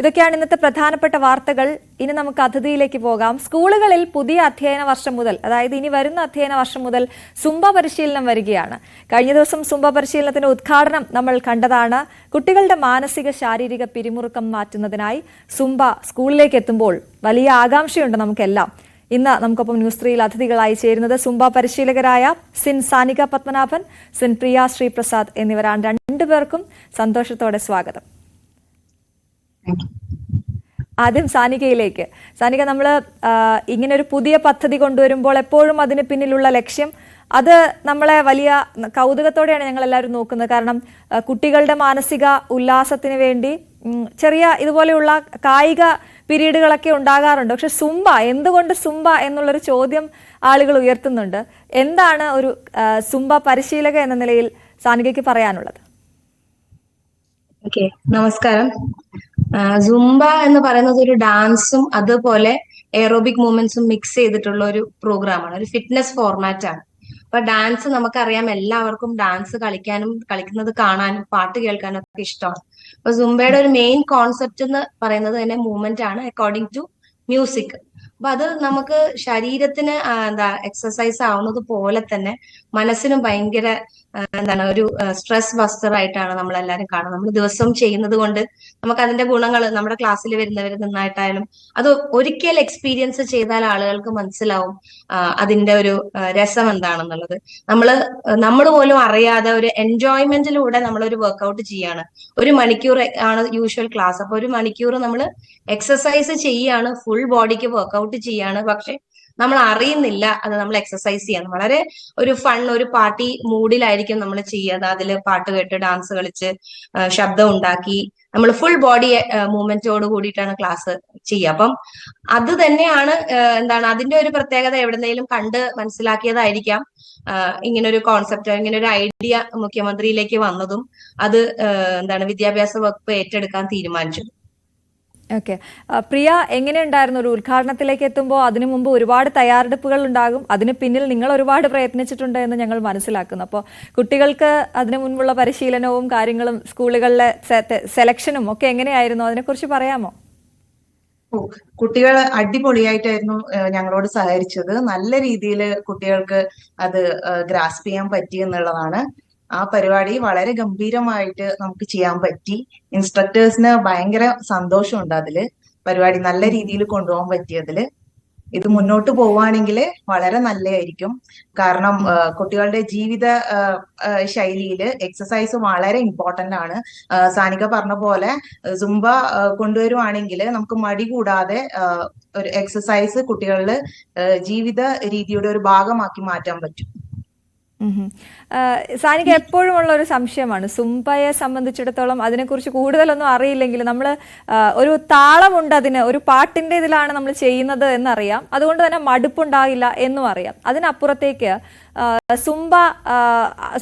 ഇതൊക്കെയാണ് ഇന്നത്തെ പ്രധാനപ്പെട്ട വാർത്തകൾ. ഇനി നമുക്ക് അതിഥിയിലേക്ക് പോകാം. സ്കൂളുകളിൽ പുതിയ അധ്യയന വർഷം മുതൽ അതായത് ഇനി വരുന്ന അധ്യയന വർഷം മുതൽ സുംബ പരിശീലനം വരികയാണ്. കഴിഞ്ഞ ദിവസം സുംബ പരിശീലനത്തിന്റെ ഉദ്ഘാടനം നമ്മൾ കണ്ടതാണ്. കുട്ടികളുടെ മാനസിക ശാരീരിക പിരിമുറുക്കം മാറ്റുന്നതിനായി സുംബ സ്കൂളിലേക്ക് എത്തുമ്പോൾ വലിയ ആകാംക്ഷയുണ്ട് നമുക്കെല്ലാം. ഇന്ന് നമുക്കൊപ്പം ന്യൂസ് ത്രീയിൽ അതിഥികളായി ചേരുന്നത് സുംബ പരിശീലകരായ സിൻ സാനിക പത്മനാഭൻ സിൻ പ്രിയ ശ്രീപ്രസാദ് എന്നിവരാണ്. രണ്ടുപേർക്കും സന്തോഷത്തോടെ സ്വാഗതം. ആദ്യം സാനികയിലേക്ക്. സാനിക നമ്മൾ ഇങ്ങനെ ഒരു പുതിയ പദ്ധതി കൊണ്ടുവരുമ്പോൾ എപ്പോഴും അതിന് പിന്നിലുള്ള ലക്ഷ്യം അത് നമ്മളെ വലിയ കൗതുകത്തോടെയാണ് ഞങ്ങൾ എല്ലാവരും നോക്കുന്നത്. കാരണം കുട്ടികളുടെ മാനസിക ഉല്ലാസത്തിന് വേണ്ടി ചെറിയ ഇതുപോലെയുള്ള കായിക പീരീഡുകളൊക്കെ ഉണ്ടാകാറുണ്ട്. പക്ഷെ സുംബ എന്തുകൊണ്ട് സുംബ എന്നുള്ളൊരു ചോദ്യം ആളുകൾ ഉയർത്തുന്നുണ്ട്. എന്താണ് ഒരു സുംബ പരിശീലക എന്ന നിലയിൽ സാനികയ്ക്ക് പറയാനുള്ളത്? നമസ്കാരം. സുംബ എന്ന് പറയുന്നത് ഒരു ഡാൻസും അതുപോലെ എയറോബിക് മൂവ്മെന്റ്സും മിക്സ് ചെയ്തിട്ടുള്ള ഒരു പ്രോഗ്രാമാണ് ഒരു ഫിറ്റ്നസ് ഫോർമാറ്റ് ആണ്. അപ്പൊ ഡാൻസ് നമുക്കറിയാം എല്ലാവർക്കും ഡാൻസ് കളിക്കാനും കളിക്കുന്നത് കാണാനും പാട്ട് കേൾക്കാനും ഒക്കെ ഇഷ്ടമാണ്. അപ്പൊ സുംബയുടെ ഒരു മെയിൻ കോൺസെപ്റ്റ് എന്ന് പറയുന്നത് തന്നെ മൂവ്മെന്റ് ആണ് അക്കോർഡിംഗ് ടു മ്യൂസിക് അപ്പൊ അത് നമുക്ക് ശരീരത്തിന് എന്താ എക്സസൈസ് ആവുന്നത് പോലെ തന്നെ മനസ്സിനും ഭയങ്കര എന്താണ് ഒരു സ്ട്രെസ് ബസ്റ്ററായിട്ടാണ് നമ്മൾ എല്ലാവരും കാണുന്നത്. നമ്മൾ ദിവസവും ചെയ്യുന്നത് കൊണ്ട് നമുക്ക് അതിന്റെ ഗുണങ്ങൾ നമ്മുടെ ക്ലാസ്സിൽ വരുന്നവർ നിന്നായിട്ടായാലും അത് ഒരിക്കൽ എക്സ്പീരിയൻസ് ചെയ്താൽ ആളുകൾക്ക് മനസ്സിലാവും അതിന്റെ ഒരു രസം എന്താണെന്നുള്ളത്. നമ്മൾ നമ്മൾ പോലും അറിയാതെ ഒരു എൻജോയ്മെന്റിലൂടെ നമ്മൾ ഒരു വർക്കൗട്ട് ചെയ്യാണ്. ഒരു മണിക്കൂർ ആണ് യൂഷ്വൽ ക്ലാസ് അപ്പൊ ഒരു മണിക്കൂർ നമ്മൾ എക്സസൈസ് ചെയ്യാണ് ഫുൾ ബോഡിക്ക് വർക്കൗട്ട് ചെയ്യാണ്. പക്ഷെ നമ്മൾ അറിയുന്നില്ല അത് നമ്മൾ എക്സസൈസ് ചെയ്യണം. വളരെ ഒരു ഫൺ ഒരു പാർട്ടി മൂഡിലായിരിക്കും നമ്മൾ ചെയ്യുക. അതിൽ പാട്ട് കേട്ട് ഡാൻസ് കളിച്ച് ശബ്ദം ഉണ്ടാക്കി. നമ്മൾ ഫുൾ ബോഡി മൂവ്മെന്റോട് കൂടിയിട്ടാണ് ക്ലാസ് ചെയ്യുക. അപ്പം അത് തന്നെയാണ് എന്താണ് അതിന്റെ ഒരു പ്രത്യേകത എവിടെന്നെങ്കിലും കണ്ട് മനസ്സിലാക്കിയതായിരിക്കാം. ഇങ്ങനെ ഒരു കോൺസെപ്റ്റ് ഇങ്ങനെ ഒരു ഐഡിയ മുഖ്യമന്ത്രിയിലേക്ക് വന്നതും അത് എന്താണ് വിദ്യാഭ്യാസ വകുപ്പ് ഏറ്റെടുക്കാൻ തീരുമാനിച്ചത് ഓക്കെ പ്രിയ എങ്ങനെയുണ്ടായിരുന്നു ഒരു ഉദ്ഘാടനത്തിലേക്ക് എത്തുമ്പോൾ അതിനു മുമ്പ് ഒരുപാട് തയ്യാറെടുപ്പുകൾ ഉണ്ടാകും. അതിന് പിന്നിൽ നിങ്ങൾ ഒരുപാട് പ്രയത്നിച്ചിട്ടുണ്ട് എന്ന് ഞങ്ങൾ മനസ്സിലാക്കുന്നു. അപ്പോൾ കുട്ടികൾക്ക് അതിനു മുൻപുള്ള പരിശീലനവും കാര്യങ്ങളും സ്കൂളുകളിലെ സെലക്ഷനും ഒക്കെ എങ്ങനെയായിരുന്നു? അതിനെക്കുറിച്ച് പറയാമോ? കുട്ടികൾ അടിപൊളിയായിട്ടായിരുന്നു ഞങ്ങളോട് സഹകരിച്ചത്. നല്ല രീതിയിൽ കുട്ടികൾക്ക് അത് ഗ്രാസ്പ് ചെയ്യാൻ പറ്റി എന്നുള്ളതാണ്. ആ പരിപാടി വളരെ ഗംഭീരമായിട്ട് നമുക്ക് ചെയ്യാൻ പറ്റി. ഇൻസ്ട്രക്ടേഴ്സിന് ഭയങ്കര സന്തോഷമുണ്ട് അതിൽ. പരിപാടി നല്ല രീതിയിൽ കൊണ്ടുപോകാൻ പറ്റിയതിൽ ഇത് മുന്നോട്ട് പോവുകയാണെങ്കിൽ വളരെ നല്ലതായിരിക്കും. കാരണം കുട്ടികളുടെ ജീവിത ശൈലിയിൽ എക്സസൈസ് വളരെ ഇമ്പോർട്ടന്റ് ആണ്. സാനിക പറഞ്ഞ പോലെ സുംബ കൊണ്ടുവരുവാണെങ്കിൽ നമുക്ക് മടി കൂടാതെ ഒരു എക്സസൈസ് കുട്ടികളിൽ ജീവിത രീതിയുടെ ഒരു ഭാഗമാക്കി മാറ്റാൻ പറ്റും. സാനിക്ക് എപ്പോഴും ഉള്ള ഒരു സംശയമാണ്. സുംബയെ സംബന്ധിച്ചിടത്തോളം അതിനെക്കുറിച്ച് കൂടുതലൊന്നും അറിയില്ലെങ്കിൽ നമ്മൾ ഒരു താളമുണ്ട് അതിന് ഒരു പാട്ടിന്റെ ഇതിലാണ് നമ്മൾ ചെയ്യുന്നത് എന്നറിയാം. അതുകൊണ്ട് തന്നെ മടുപ്പുണ്ടാകില്ല എന്നും അറിയാം. അതിനപ്പുറത്തേക്ക് സുംബ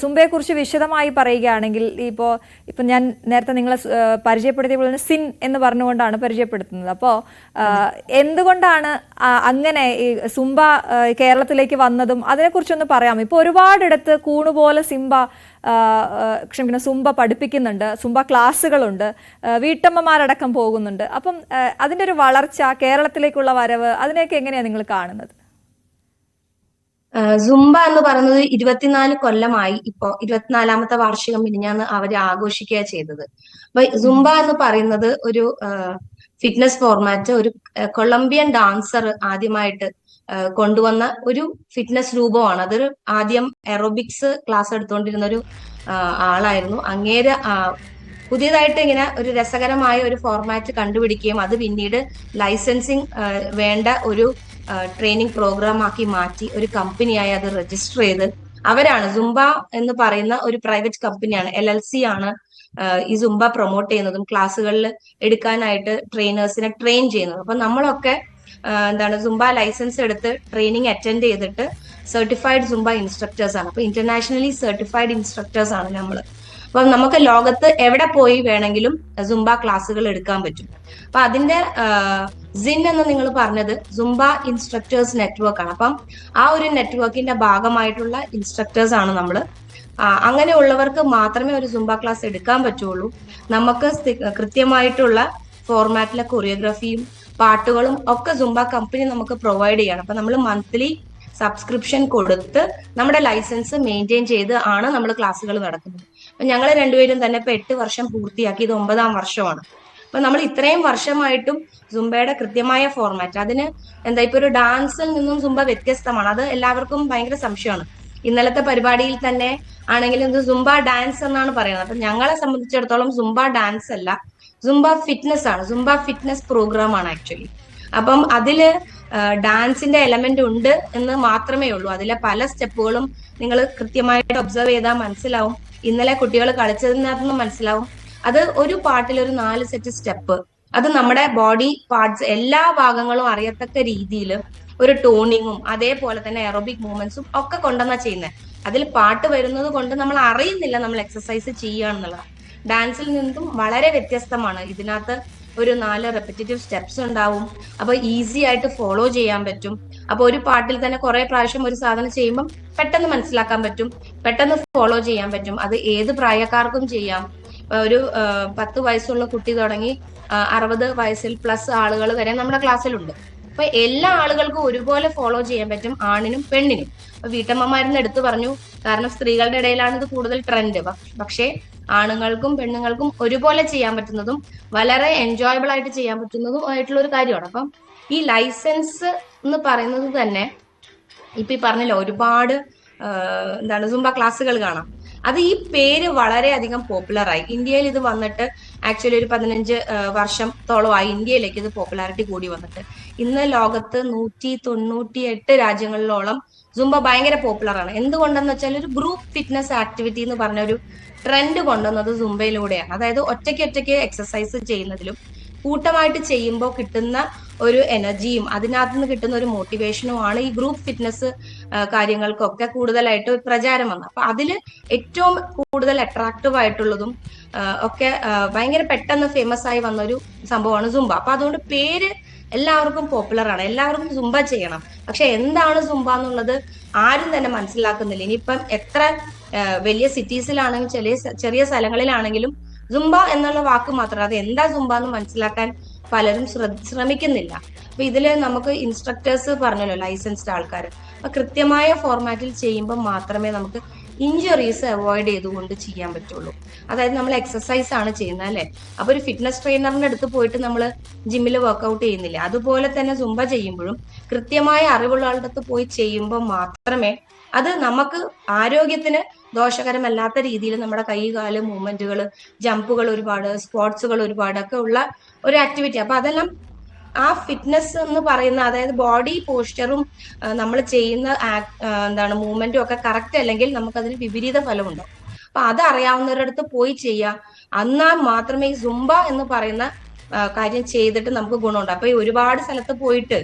സുംബയെക്കുറിച്ച് വിശദമായി പറയുകയാണെങ്കിൽ ഇപ്പോൾ ഇപ്പം ഞാൻ നേരത്തെ നിങ്ങളെ പരിചയപ്പെടുത്തിയ പോലെ സിൻ എന്ന് പറഞ്ഞുകൊണ്ടാണ് പരിചയപ്പെടുത്തുന്നത്. അപ്പോൾ എന്തുകൊണ്ടാണ് അങ്ങനെ ഈ സുംബ കേരളത്തിലേക്ക് വന്നതും അതിനെക്കുറിച്ചൊന്ന് പറയാം ഇപ്പോൾ ഒരുപാടിടത്ത് കൂണുപോലെ സിംബ ക്ഷമിക്കണം സുംബ പഠിപ്പിക്കുന്നുണ്ട് സുംബ ക്ലാസ്സുകളുണ്ട് വീട്ടമ്മമാരടക്കം പോകുന്നുണ്ട്. അപ്പം അതിന്റെ ഒരു വളർച്ച കേരളത്തിലേക്കുള്ള വരവ് അതിനെയൊക്കെ എങ്ങനെയാണ് നിങ്ങൾ കാണുന്നത്? സുംബ എന്ന് പറയുന്നത് ഇരുപത്തിനാല് കൊല്ലമായി ഇപ്പോ ഇരുപത്തിനാലാമത്തെ വാർഷികം മിനിഞ്ഞാന്ന് അവർ ആഘോഷിക്കുക ചെയ്തത്. അപ്പൊ സുംബ എന്ന് പറയുന്നത് ഒരു ഫിറ്റ്നസ് ഫോർമാറ്റ് ഒരു കൊളംബിയൻ ഡാൻസർ ആദ്യമായിട്ട് കൊണ്ടുവന്ന ഒരു ഫിറ്റ്നസ് രൂപമാണ്. അതൊരു ആദ്യം എറോബിക്സ് ക്ലാസ് എടുത്തുകൊണ്ടിരുന്ന ഒരു ആളായിരുന്നു. അങ്ങേര് പുതിയതായിട്ട് ഇങ്ങനെ ഒരു രസകരമായ ഒരു ഫോർമാറ്റ് കണ്ടുപിടിക്കുകയും അത് പിന്നീട് ലൈസൻസിങ് വേണ്ട ഒരു ട്രെയിനിങ് പ്രോഗ്രാം ആക്കി മാറ്റി ഒരു കമ്പനിയായി അത് രജിസ്റ്റർ ചെയ്ത് അവരാണ് സുംബ എന്ന് പറയുന്ന ഒരു പ്രൈവറ്റ് കമ്പനിയാണ് എൽ എൽ സി ആണ് ഈ സുംബ പ്രൊമോട്ട് ചെയ്യുന്നതും ക്ലാസ്സുകളിൽ എടുക്കാനായിട്ട് ട്രെയിനേഴ്സിനെ ട്രെയിൻ ചെയ്യുന്നതും. അപ്പൊ നമ്മളൊക്കെ എന്താണ് സുംബ ലൈസൻസ് എടുത്ത് ട്രെയിനിങ് അറ്റൻഡ് ചെയ്തിട്ട് സർട്ടിഫൈഡ് സുംബ ഇൻസ്ട്രക്ടേഴ്സ് ആണ്. അപ്പൊ ഇന്റർനാഷണലി സർട്ടിഫൈഡ് ഇൻസ്ട്രക്ടേഴ്സ് ആണ് നമ്മൾ അപ്പം നമുക്ക് ലോകത്ത് എവിടെ പോയി വേണമെങ്കിലും സുംബ ക്ലാസ്സുകൾ എടുക്കാൻ പറ്റും. അപ്പൊ അതിന്റെ സിൻ എന്ന് നിങ്ങൾ പറഞ്ഞത് സുംബ ഇൻസ്ട്രക്ടേഴ്സ് നെറ്റ്വർക്ക് ആണ്. അപ്പം ആ ഒരു നെറ്റ്വർക്കിന്റെ ഭാഗമായിട്ടുള്ള ഇൻസ്ട്രക്ടേഴ്സ് ആണ് നമ്മൾ. അങ്ങനെയുള്ളവർക്ക് മാത്രമേ ഒരു സുംബ ക്ലാസ് എടുക്കാൻ പറ്റുള്ളൂ. നമുക്ക് കൃത്യമായിട്ടുള്ള ഫോർമാറ്റിലെ കൊറിയോഗ്രഫിയും പാട്ടുകളും ഒക്കെ സുംബ കമ്പനി നമുക്ക് പ്രൊവൈഡ് ചെയ്യണം. അപ്പൊ നമ്മൾ മന്ത്ലി സബ്സ്ക്രിപ്ഷൻ കൊടുത്ത് നമ്മുടെ ലൈസൻസ് മെയിന്റെയിൻ ചെയ്ത് ആണ് നമ്മൾ ക്ലാസ്സുകൾ നടക്കുന്നത് അപ്പൊ ഞങ്ങൾ രണ്ടുപേരും തന്നെ ഇപ്പൊ എട്ട് വർഷം പൂർത്തിയാക്കി ഇത് ഒമ്പതാം വർഷമാണ്. അപ്പൊ നമ്മൾ ഇത്രയും വർഷമായിട്ടും സുംബയുടെ കൃത്യമായ ഫോർമാറ്റ് അതിന് എന്താ ഇപ്പൊ ഒരു ഡാൻസിൽ നിന്നും സുംബ വ്യത്യസ്തമാണ്. അത് എല്ലാവർക്കും ഭയങ്കര സംശയമാണ്. ഇന്നലത്തെ പരിപാടിയിൽ തന്നെ ആണെങ്കിലും ഇത് സുംബ ഡാൻസ് എന്നാണ് പറയുന്നത്. അപ്പൊ ഞങ്ങളെ സംബന്ധിച്ചിടത്തോളം സുംബ ഡാൻസ് അല്ല സുംബ ഫിറ്റ്നസ് ആണ് സുംബ ഫിറ്റ്നസ് പ്രോഗ്രാം ആണ് ആക്ച്വലി അപ്പം അതിൽ ഡാൻസിന്റെ എലമെന്റ് ഉണ്ട് എന്ന് മാത്രമേ ഉള്ളൂ. അതിലെ പല സ്റ്റെപ്പുകളും നിങ്ങൾ കൃത്യമായിട്ട് ഒബ്സർവ് ചെയ്താൽ മനസ്സിലാവും. ഇന്നലെ കുട്ടികൾ കളിച്ചതിനകത്തുനിന്ന് മനസ്സിലാവും. അത് ഒരു പാട്ടിൽ ഒരു നാല് സെറ്റ് സ്റ്റെപ്പ് അത് നമ്മുടെ ബോഡി പാർട്സ് എല്ലാ ഭാഗങ്ങളും അറിയത്തക്ക രീതിയിൽ ഒരു ടോണിങ്ങും അതേപോലെ തന്നെ എറോബിക് മൂവ്മെന്റ്സും ഒക്കെ കൊണ്ടുവന്നാ ചെയ്യുന്നത് അതിൽ പാട്ട് വരുന്നത് കൊണ്ട് നമ്മൾ അറിയുന്നില്ല നമ്മൾ എക്സസൈസ് ചെയ്യുകയാണെന്നുള്ളത് ഡാൻസിൽ നിന്നും വളരെ വ്യത്യസ്തമാണ്. ഇതിനകത്ത് ഒരു നാല് റെപ്പറ്റേറ്റീവ് സ്റ്റെപ്സ് ഉണ്ടാവും. അപ്പൊ ഈസി ആയിട്ട് ഫോളോ ചെയ്യാൻ പറ്റും. അപ്പൊ ഒരു പാട്ടിൽ തന്നെ കുറെ പ്രാവശ്യം ഒരു സാധനം ചെയ്യുമ്പോൾ പെട്ടെന്ന് മനസ്സിലാക്കാൻ പറ്റും. പെട്ടെന്ന് ഫോളോ ചെയ്യാൻ പറ്റും. അത് ഏത് പ്രായക്കാർക്കും ചെയ്യാം. ഒരു പത്ത് വയസ്സുള്ള കുട്ടി തുടങ്ങി അറുപത് വയസ്സിൽ പ്ലസ് ആളുകൾ വരെ നമ്മുടെ ക്ലാസ്സിലുണ്ട് അപ്പൊ എല്ലാ ആളുകൾക്കും ഒരുപോലെ ഫോളോ ചെയ്യാൻ പറ്റും ആണിനും പെണ്ണിനും. വീട്ടമ്മമാരെന്ന് എടുത്തു പറഞ്ഞു. കാരണം സ്ത്രീകളുടെ ഇടയിലാണ് ഇത് കൂടുതൽ ട്രെൻഡ് പക്ഷേ ആണുങ്ങൾക്കും പെണ്ണുങ്ങൾക്കും ഒരുപോലെ ചെയ്യാൻ പറ്റുന്നതും വളരെ എൻജോയബിൾ ആയിട്ട് ചെയ്യാൻ പറ്റുന്നതും ആയിട്ടുള്ള ഒരു കാര്യമാണ്. അപ്പം ഈ ലൈസൻസ് എന്ന് പറയുന്നത് തന്നെ ഇപ്പൊ ഈ പറഞ്ഞല്ലോ ഒരുപാട് എന്താണ് സുംബ ക്ലാസ്സുകൾ കാണാം. അത് ഈ പേര് വളരെയധികം പോപ്പുലറായി ഇന്ത്യയിൽ ഇത് വന്നിട്ട് ആക്ച്വലി ഒരു പതിനഞ്ച് വർഷത്തോളമായി ഇന്ത്യയിലേക്ക് ഇത് പോപ്പുലാരിറ്റി കൂടി വന്നിട്ട്. ഇന്ന് ലോകത്ത് നൂറ്റി തൊണ്ണൂറ്റി എട്ട് രാജ്യങ്ങളിലോളം സുംബ ഭയങ്കര പോപ്പുലർ ആണ്. എന്തുകൊണ്ടെന്ന് വെച്ചാൽ ഒരു ഗ്രൂപ്പ് ഫിറ്റ്നസ് ആക്ടിവിറ്റി എന്ന് പറഞ്ഞ ഒരു ട്രെൻഡ് കൊണ്ടുവന്നത് സുംബയിലൂടെയാണ് അതായത് ഒറ്റയ്ക്ക് ഒറ്റയ്ക്ക് എക്സസൈസ് ചെയ്യുന്നതിലും കൂട്ടമായിട്ട് ചെയ്യുമ്പോൾ കിട്ടുന്ന ഒരു എനർജിയും അതിനകത്ത് നിന്ന് കിട്ടുന്ന ഒരു മോട്ടിവേഷനുമാണ് ഈ ഗ്രൂപ്പ് ഫിറ്റ്നസ് കാര്യങ്ങൾക്കൊക്കെ കൂടുതലായിട്ട് പ്രചാരം വന്നത്. അപ്പൊ അതിൽ ഏറ്റവും കൂടുതൽ അട്രാക്റ്റീവ് ആയിട്ടുള്ളതും ഒക്കെ ഭയങ്കര പെട്ടെന്ന് ഫേമസ് ആയി വന്ന ഒരു സംഭവമാണ് സുംബ അപ്പൊ അതുകൊണ്ട് പേര് എല്ലാവർക്കും പോപ്പുലർ ആണ്. എല്ലാവർക്കും സുംബ ചെയ്യണം. പക്ഷെ എന്താണ് സുംബ എന്നുള്ളത് ആരും തന്നെ മനസ്സിലാക്കുന്നില്ല. ഇനിയിപ്പം എത്ര വലിയ സിറ്റീസിലാണെങ്കിലും ചെറിയ ചെറിയ സ്ഥലങ്ങളിലാണെങ്കിലും സുംബ എന്നുള്ള വാക്ക് മാത്രം അത് എന്താ സുംബ എന്ന് മനസ്സിലാക്കാൻ പലരും ശ്രമിക്കുന്നില്ല. അപ്പൊ ഇതിൽ നമുക്ക് ഇൻസ്ട്രക്ടേഴ്സ് പറഞ്ഞല്ലോ ലൈസൻസ്ഡ് ആൾക്കാർ അപ്പൊ കൃത്യമായ ഫോർമാറ്റിൽ ചെയ്യുമ്പോൾ മാത്രമേ നമുക്ക് ഇഞ്ചുറീസ് അവോയ്ഡ് ചെയ്തുകൊണ്ട് ചെയ്യാൻ പറ്റുള്ളൂ. അതായത് നമ്മൾ എക്സസൈസ് ആണ് ചെയ്യുന്നത് അല്ലെ? അപ്പൊ ഒരു ഫിറ്റ്നസ് ട്രെയിനറിന്റെ അടുത്ത് പോയിട്ട് നമ്മൾ ജിമ്മിൽ വർക്ക്ഔട്ട് ചെയ്യുന്നില്ല? അതുപോലെ തന്നെ സുംബ ചെയ്യുമ്പോഴും കൃത്യമായ അറിവുള്ള ആളുടെ അടുത്ത് പോയി ചെയ്യുമ്പോൾ മാത്രമേ അത് നമുക്ക് ആരോഗ്യത്തിന് ദോഷകരമല്ലാത്ത രീതിയിൽ നമ്മുടെ കൈ കാൽ മൂവ്മെന്റുകൾ ജമ്പുകൾ ഒരുപാട് സ്പോർട്സുകൾ ഒരുപാട് ഒക്കെ ഉള്ള ഒരു ആക്ടിവിറ്റി അപ്പൊ അതെല്ലാം ആ ഫിറ്റ്നസ് എന്ന് പറയുന്ന അതായത് ബോഡി പോസ്റ്ററും നമ്മൾ ചെയ്യുന്ന എന്താണ് മൂവ്മെന്റും ഒക്കെ കറക്റ്റ് അല്ലെങ്കിൽ നമുക്കതിന് വിപരീത ഫലമുണ്ടോ അപ്പൊ അത് അറിയാവുന്നവരുടെ അടുത്ത് പോയി ചെയ്യാം എന്നാൽ മാത്രമേ ഈ സുംബ എന്ന് പറയുന്ന കാര്യം ചെയ്തിട്ട് നമുക്ക് ഗുണമുണ്ട്. അപ്പൊ ഈ ഒരുപാട് സ്ഥലത്ത് പോയിട്ട്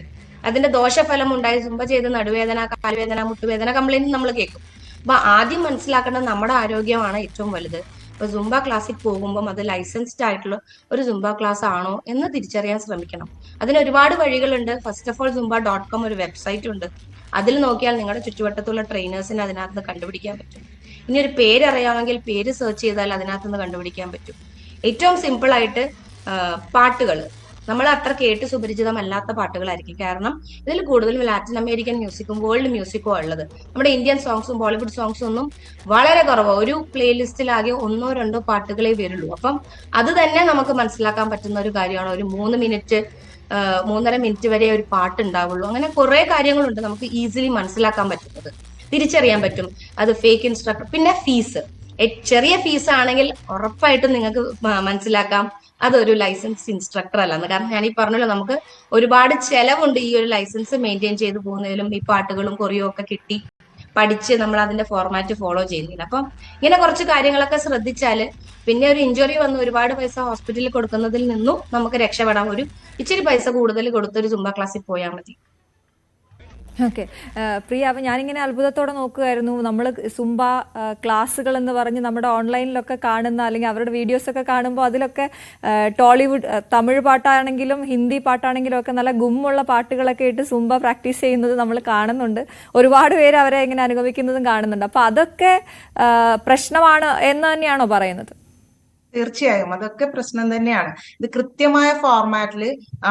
അതിന്റെ ദോഷഫലം ഉണ്ടായി സുംബ ചെയ്ത് നടുവേദന കാലുവേദന മുട്ടുവേദന കംപ്ലൈന്റ് നമ്മൾ കേൾക്കും. അപ്പൊ ആദ്യം മനസ്സിലാക്കേണ്ടത് നമ്മുടെ ആരോഗ്യമാണ് ഏറ്റവും വലുത്. അപ്പൊ സുംബ ക്ലാസ്സിൽ പോകുമ്പോൾ അത് ലൈസൻസ്ഡ് ആയിട്ടുള്ള ഒരു സുംബ ക്ലാസ് ആണോ എന്ന് തിരിച്ചറിയാൻ ശ്രമിക്കണം. അതിന് ഒരുപാട് വഴികളുണ്ട്. First of all Zumba dot com ഒരു വെബ്സൈറ്റ് ഉണ്ട്. അതിൽ നോക്കിയാൽ നിങ്ങളുടെ ചുറ്റുവട്ടത്തുള്ള ട്രെയിനേഴ്സിന് അതിനകത്ത് കണ്ടുപിടിക്കാൻ പറ്റും. ഇനി ഒരു പേര് അറിയാമെങ്കിൽ പേര് സെർച്ച് ചെയ്താൽ അതിനകത്ത് നിന്ന് കണ്ടുപിടിക്കാൻ പറ്റും. ഏറ്റവും സിമ്പിൾ ആയിട്ട് പാട്ടുകൾ നമ്മൾ അത്ര കേട്ട് സുപരിചിതമല്ലാത്ത പാട്ടുകളായിരിക്കും. കാരണം ഇതിൽ കൂടുതലും ലാറ്റിൻ അമേരിക്കൻ മ്യൂസിക്കും വേൾഡ് മ്യൂസിക്കും ഉള്ളത് നമ്മുടെ ഇന്ത്യൻ സോങ്സും ബോളിവുഡ് സോങ്സും ഒന്നും വളരെ കുറവാണ് ഒരു പ്ലേലിസ്റ്റിലാകെ ഒന്നോ രണ്ടോ പാട്ടുകളെ വരുള്ളൂ. അപ്പം അത് തന്നെ നമുക്ക് മനസ്സിലാക്കാൻ പറ്റുന്ന ഒരു കാര്യമാണ്. ഒരു മൂന്ന് മിനിറ്റ് മൂന്നര മിനിറ്റ് വരെ ഒരു പാട്ട് ഉണ്ടാവുള്ളൂ അങ്ങനെ കുറെ കാര്യങ്ങളുണ്ട് നമുക്ക് ഈസിലി മനസ്സിലാക്കാൻ പറ്റുന്നത്. തിരിച്ചറിയാൻ പറ്റും. അത് ഫേക്ക് ഇൻസ്ട്രക്ടർ പിന്നെ ഫീസ് ചെറിയ ഫീസ് ആണെങ്കിൽ ഉറപ്പായിട്ടും നിങ്ങൾക്ക് മനസ്സിലാക്കാം. അതൊരു ലൈസൻസ് ഇൻസ്ട്രക്ടർ അല്ലെന്ന് കാരണം ഞാൻ ഈ പറഞ്ഞല്ലോ നമുക്ക് ഒരുപാട് ചെലവുണ്ട് ഈ ഒരു ലൈസൻസ് മെയിന്റെയിൻ ചെയ്ത് പോകുന്നതിലും ഈ പാട്ടുകളും കൊറിയോ ഒക്കെ കിട്ടി പഠിച്ച് നമ്മൾ അതിന്റെ ഫോർമാറ്റ് ഫോളോ ചെയ്യുന്നില്ല. അപ്പം ഇങ്ങനെ കുറച്ച് കാര്യങ്ങളൊക്കെ ശ്രദ്ധിച്ചാൽ പിന്നെ ഒരു ഇഞ്ചുറി വന്ന് ഒരുപാട് പൈസ ഹോസ്പിറ്റലിൽ കൊടുക്കുന്നതിൽ നിന്നും നമുക്ക് രക്ഷപ്പെടാം ഒരു ഇച്ചിരി പൈസ കൂടുതൽ കൊടുത്തൊരു ജുംബ ക്ലാസ്സിൽ പോയാൽ മതി. ഓക്കെ. പ്രിയ അപ്പം ഞാനിങ്ങനെ അത്ഭുതത്തോടെ നോക്കുമായിരുന്നു നമ്മൾ സുംബ ക്ലാസ്സുകൾ എന്ന് പറഞ്ഞ് നമ്മുടെ ഓൺലൈനിലൊക്കെ കാണുന്ന അല്ലെങ്കിൽ അവരുടെ വീഡിയോസ് ഒക്കെ കാണുമ്പോൾ അതിലൊക്കെ ടോളിവുഡ് തമിഴ് പാട്ടാണെങ്കിലും ഹിന്ദി പാട്ടാണെങ്കിലും ഒക്കെ നല്ല ഗുമ്മുള്ള പാട്ടുകളൊക്കെ ഇട്ട് സുംബ പ്രാക്ടീസ് ചെയ്യുന്നത് നമ്മൾ കാണുന്നുണ്ട്. ഒരുപാട് പേര് അവരെ ഇങ്ങനെ അനുഗമിക്കുന്നതും കാണുന്നുണ്ട്. അപ്പം അതൊക്കെ പ്രശ്നമാണ് എന്ന് തന്നെയാണോ പറയുന്നത്? തീർച്ചയായും. അതൊക്കെ പ്രശ്നം തന്നെയാണ്. ഇത് കൃത്യമായ ഫോർമാറ്റിൽ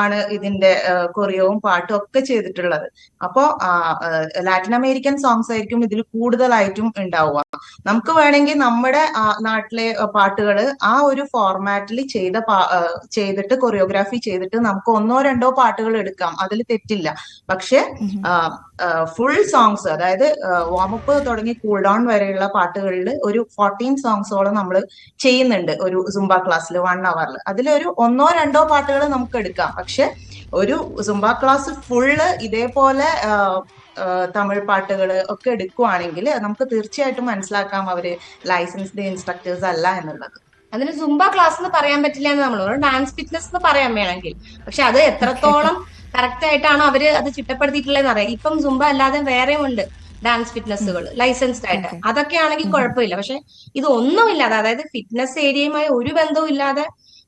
ആണ് ഇതിന്റെ കൊറിയവും പാട്ടും ഒക്കെ ചെയ്തിട്ടുള്ളത്. അപ്പോ ലാറ്റിൻ അമേരിക്കൻ സോങ്സ് ആയിരിക്കും ഇതിൽ കൂടുതലായിട്ടും ഉണ്ടാവുക. നമുക്ക് വേണമെങ്കിൽ നമ്മുടെ നാട്ടിലെ പാട്ടുകൾ ആ ഒരു ഫോർമാറ്റിൽ ചെയ്ത ചെയ്തിട്ട് കൊറിയോഗ്രാഫി ചെയ്തിട്ട് നമുക്ക് ഒന്നോ രണ്ടോ പാട്ടുകൾ എടുക്കാം. അതിൽ തെറ്റില്ല. പക്ഷെ ഫുൾ സോങ്സ് അതായത് വാമപ്പ് തുടങ്ങി കൂൾ ഡൗൺ വരെയുള്ള പാട്ടുകളിൽ ഒരു ഫോർട്ടീൻ സോങ്സോളം നമ്മൾ ചെയ്യുന്നുണ്ട്. ഒരു സുംബ ക്ലാസ്സിൽ വൺ അവറിൽ അതിലൊരു ഒന്നോ രണ്ടോ പാട്ടുകൾ നമുക്ക് എടുക്കാം. പക്ഷെ ഒരു സുംബ ക്ലാസ് ഫുള്ള് ഇതേപോലെ തമിഴ് പാട്ടുകൾ ഒക്കെ എടുക്കുവാണെങ്കിൽ നമുക്ക് തീർച്ചയായിട്ടും മനസ്സിലാക്കാം അവർ ലൈസൻസ്ഡ് ഇൻസ്ട്രക്ടേഴ്സ് അല്ല എന്നുള്ളത്. അതിന് സുംബ ക്ലാസ് എന്ന് പറയാൻ പറ്റില്ല എന്ന് നമ്മൾ ഡാൻസ് ഫിറ്റ്നസ് എന്ന് പറയാൻ വേണമെങ്കിൽ. പക്ഷെ അത് എത്രത്തോളം കറക്റ്റ് ആയിട്ടാണ് അവർ അത് ചിട്ടപ്പെടുത്തിയിട്ടുള്ളതെന്ന് അറിയാം. ഇപ്പം സുംബ അല്ലാതെ വേറെയും ഉണ്ട്. ഡാൻസ് ഫിറ്റ്നസ്സുകൾ ലൈസൻസ്ഡ് ആയിട്ട്. അതൊക്കെ ആണെങ്കിൽ കുഴപ്പമില്ല. പക്ഷെ ഇത് ഒന്നുമില്ലാതെ അതായത് ഫിറ്റ്നസ് ഏരിയയുമായി ഒരു ബന്ധവും ഇല്ലാതെ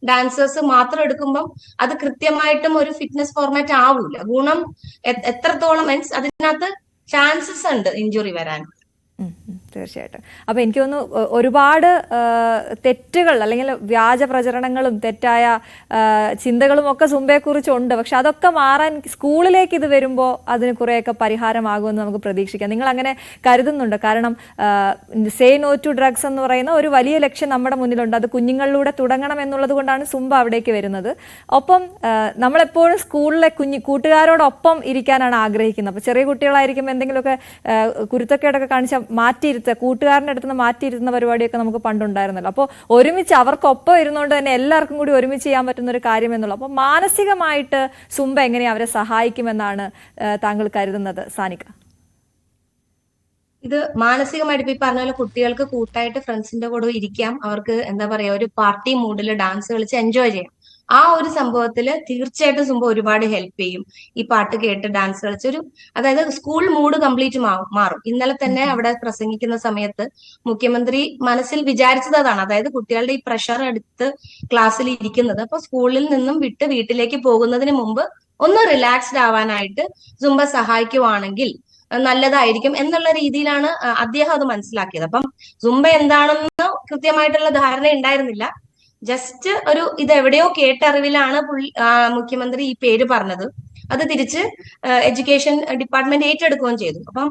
ഡാൻസേഴ്സ് മാത്രം എടുക്കുമ്പം അത് കൃത്യമായിട്ടും ഒരു ഫിറ്റ്നസ് ഫോർമാറ്റ് ആവൂല. ഗുണം എത്രത്തോളം മീൻസ് അതിനകത്ത് ചാൻസസ് ഉണ്ട് ഇഞ്ചുറി വരാൻ. തീർച്ചയായിട്ടും. അപ്പൊ എനിക്ക് തോന്നുന്നു ഒരുപാട് തെറ്റുകൾ അല്ലെങ്കിൽ വ്യാജ പ്രചരണങ്ങളും തെറ്റായ ചിന്തകളും ഒക്കെ സുംബയെക്കുറിച്ച് ഉണ്ട്. പക്ഷെ അതൊക്കെ മാറാൻ സ്കൂളിലേക്ക് ഇത് വരുമ്പോൾ അതിന് കുറേയൊക്കെ പരിഹാരമാകുമെന്ന് നമുക്ക് പ്രതീക്ഷിക്കാം. നിങ്ങൾ അങ്ങനെ കരുതുന്നുണ്ട്. കാരണം സേ നോ ടു ഡ്രഗ്സ് എന്ന് പറയുന്ന ഒരു വലിയ ലക്ഷ്യം നമ്മുടെ മുന്നിലുണ്ട്. അത് കുഞ്ഞുങ്ങളിലൂടെ തുടങ്ങണം എന്നുള്ളത് കൊണ്ടാണ് സുംബ അവിടേക്ക് വരുന്നത്. ഒപ്പം നമ്മളെപ്പോഴും സ്കൂളിലെ കുഞ്ഞു കൂട്ടുകാരോടൊപ്പം ഇരിക്കാനാണ് ആഗ്രഹിക്കുന്നത്. അപ്പോൾ ചെറിയ കുട്ടികളായിരിക്കും എന്തെങ്കിലുമൊക്കെ കുരുത്തക്കേടൊക്കെ കാണിച്ചാൽ മാറ്റിയിരുത്തുക കൂട്ടുകാരന്റെ അടുത്ത് നിന്ന് മാറ്റിയിരുത്തുന്ന പരിപാടിയൊക്കെ നമുക്ക് പണ്ടുണ്ടായിരുന്നല്ലോ. അപ്പോൾ ഒരുമിച്ച് അവർക്കൊപ്പം ഇരുന്നുകൊണ്ട് തന്നെ എല്ലാവർക്കും കൂടി ഒരുമിച്ച് ചെയ്യാൻ പറ്റുന്ന ഒരു കാര്യം എന്നുള്ളൂ അപ്പോൾ മാനസികമായിട്ട് സുംബ എങ്ങനെ അവരെ സഹായിക്കുമെന്നാണ് താങ്കൾ കരുതുന്നത്? സാനിക. ഇത് മാനസികമായിട്ട് ഈ പറഞ്ഞ പോലെ കുട്ടികൾക്ക് കൂട്ടായിട്ട് ഫ്രണ്ട്സിന്റെ കൂടെ ഇരിക്കാം. അവർക്ക് എന്താ പറയാ ഒരു പാർട്ടി മൂഡിൽ ഡാൻസ് കളിച്ച് എൻജോയ് ചെയ്യാം. ആ ഒരു സംഭവത്തിൽ തീർച്ചയായിട്ടും സുംബ ഒരുപാട് ഹെൽപ്പ് ചെയ്യും. ഈ പാട്ട് കേട്ട് ഡാൻസ് കളിച്ചൊരു അതായത് സ്കൂൾ മൂഡ് കംപ്ലീറ്റ് മാറും. ഇന്നലെ തന്നെ അവിടെ പ്രസംഗിക്കുന്ന സമയത്ത് മുഖ്യമന്ത്രി മനസ്സിൽ വിചാരിച്ചത് അതാണ് അതായത് കുട്ടികളുടെ ഈ പ്രഷർ എടുത്ത് ക്ലാസ്സിൽ ഇരിക്കുന്നത്. അപ്പൊ സ്കൂളിൽ നിന്നും വിട്ട് വീട്ടിലേക്ക് പോകുന്നതിന് മുമ്പ് ഒന്ന് റിലാക്സ്ഡ് ആവാനായിട്ട് സുംബ സഹായിക്കുവാണെങ്കിൽ നല്ലതായിരിക്കും എന്നുള്ള രീതിയിലാണ് അദ്ദേഹം അത് മനസ്സിലാക്കിയത്. അപ്പം സുംബ എന്താണെന്ന് കൃത്യമായിട്ടുള്ള ധാരണ ഉണ്ടായിരുന്നില്ല. ജസ്റ്റ് ഒരു ഇത് എവിടെയോ കേട്ടറിവിലാണ് മുഖ്യമന്ത്രി ഈ പേര് പറഞ്ഞത്. അത് തിരിച്ച് എഡ്യൂക്കേഷൻ ഡിപ്പാർട്ട്മെന്റ് ഏറ്റെടുക്കുകയും ചെയ്തു. അപ്പം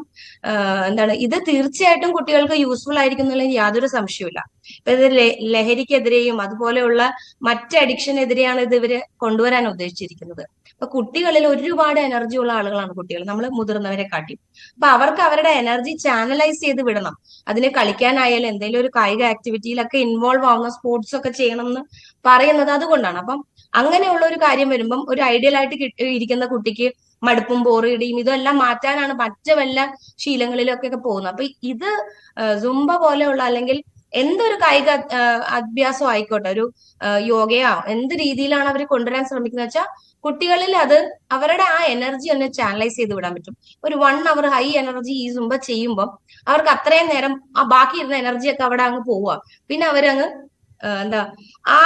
എന്താണ് ഇത് തീർച്ചയായിട്ടും കുട്ടികൾക്ക് യൂസ്ഫുൾ ആയിരിക്കും എന്നുള്ളതിന് യാതൊരു സംശയമില്ല ഇപ്പൊ ഇത് ലഹരിക്കെതിരെയും അതുപോലെയുള്ള മറ്റ് അഡിക്ഷനെതിരെയാണ് ഇത് ഇവർ കൊണ്ടുവരാൻ ഉദ്ദേശിച്ചിരിക്കുന്നത്. അപ്പൊ കുട്ടികളിൽ ഒരുപാട് എനർജി ഉള്ള ആളുകളാണ് കുട്ടികൾ. നമ്മൾ മുതിർന്നവരെ കാട്ടി അപ്പൊ അവർക്ക് അവരുടെ എനർജി ചാനലൈസ് ചെയ്ത് വിടണം. അതിന് കളിക്കാനായാലും എന്തെങ്കിലും ഒരു കായിക ആക്ടിവിറ്റിയിലൊക്കെ ഇൻവോൾവ് ആവുന്ന സ്പോർട്സ് ഒക്കെ ചെയ്യണം എന്ന് പറയുന്നത് അതുകൊണ്ടാണ്. അപ്പം അങ്ങനെയുള്ള ഒരു കാര്യം വരുമ്പം ഒരു ഐഡിയൽ ആയിട്ട് ഇരിക്കുന്ന കുട്ടിക്ക് മടുപ്പും ബോറിടിയും ഇതെല്ലാം മാറ്റാനാണ് മറ്റു വല്ല ശീലങ്ങളിലൊക്കെ പോകുന്നത്. അപ്പൊ ഇത് സുംബ പോലെയുള്ള അല്ലെങ്കിൽ എന്തൊരു കായിക അഭ്യാസം ആയിക്കോട്ടെ ഒരു യോഗയോ എന്ത് രീതിയിലാണ് അവർ കൊണ്ടുവരാൻ ശ്രമിക്കുന്നത് വെച്ചാൽ കുട്ടികളിൽ അത് അവരുടെ ആ എനർജി ഒന്ന് ചാനലൈസ് ചെയ്ത് വിടാൻ പറ്റും. ഒരു വൺ അവർ ഹൈ എനർജി ഈ സുംബ ചെയ്യുമ്പോൾ അവർക്ക് അത്രയും നേരം ആ ബാക്കി ഇരുന്ന എനർജി ഒക്കെ അവിടെ അങ്ങ് പോവുക. പിന്നെ അവരങ്ങ് എന്താ ആ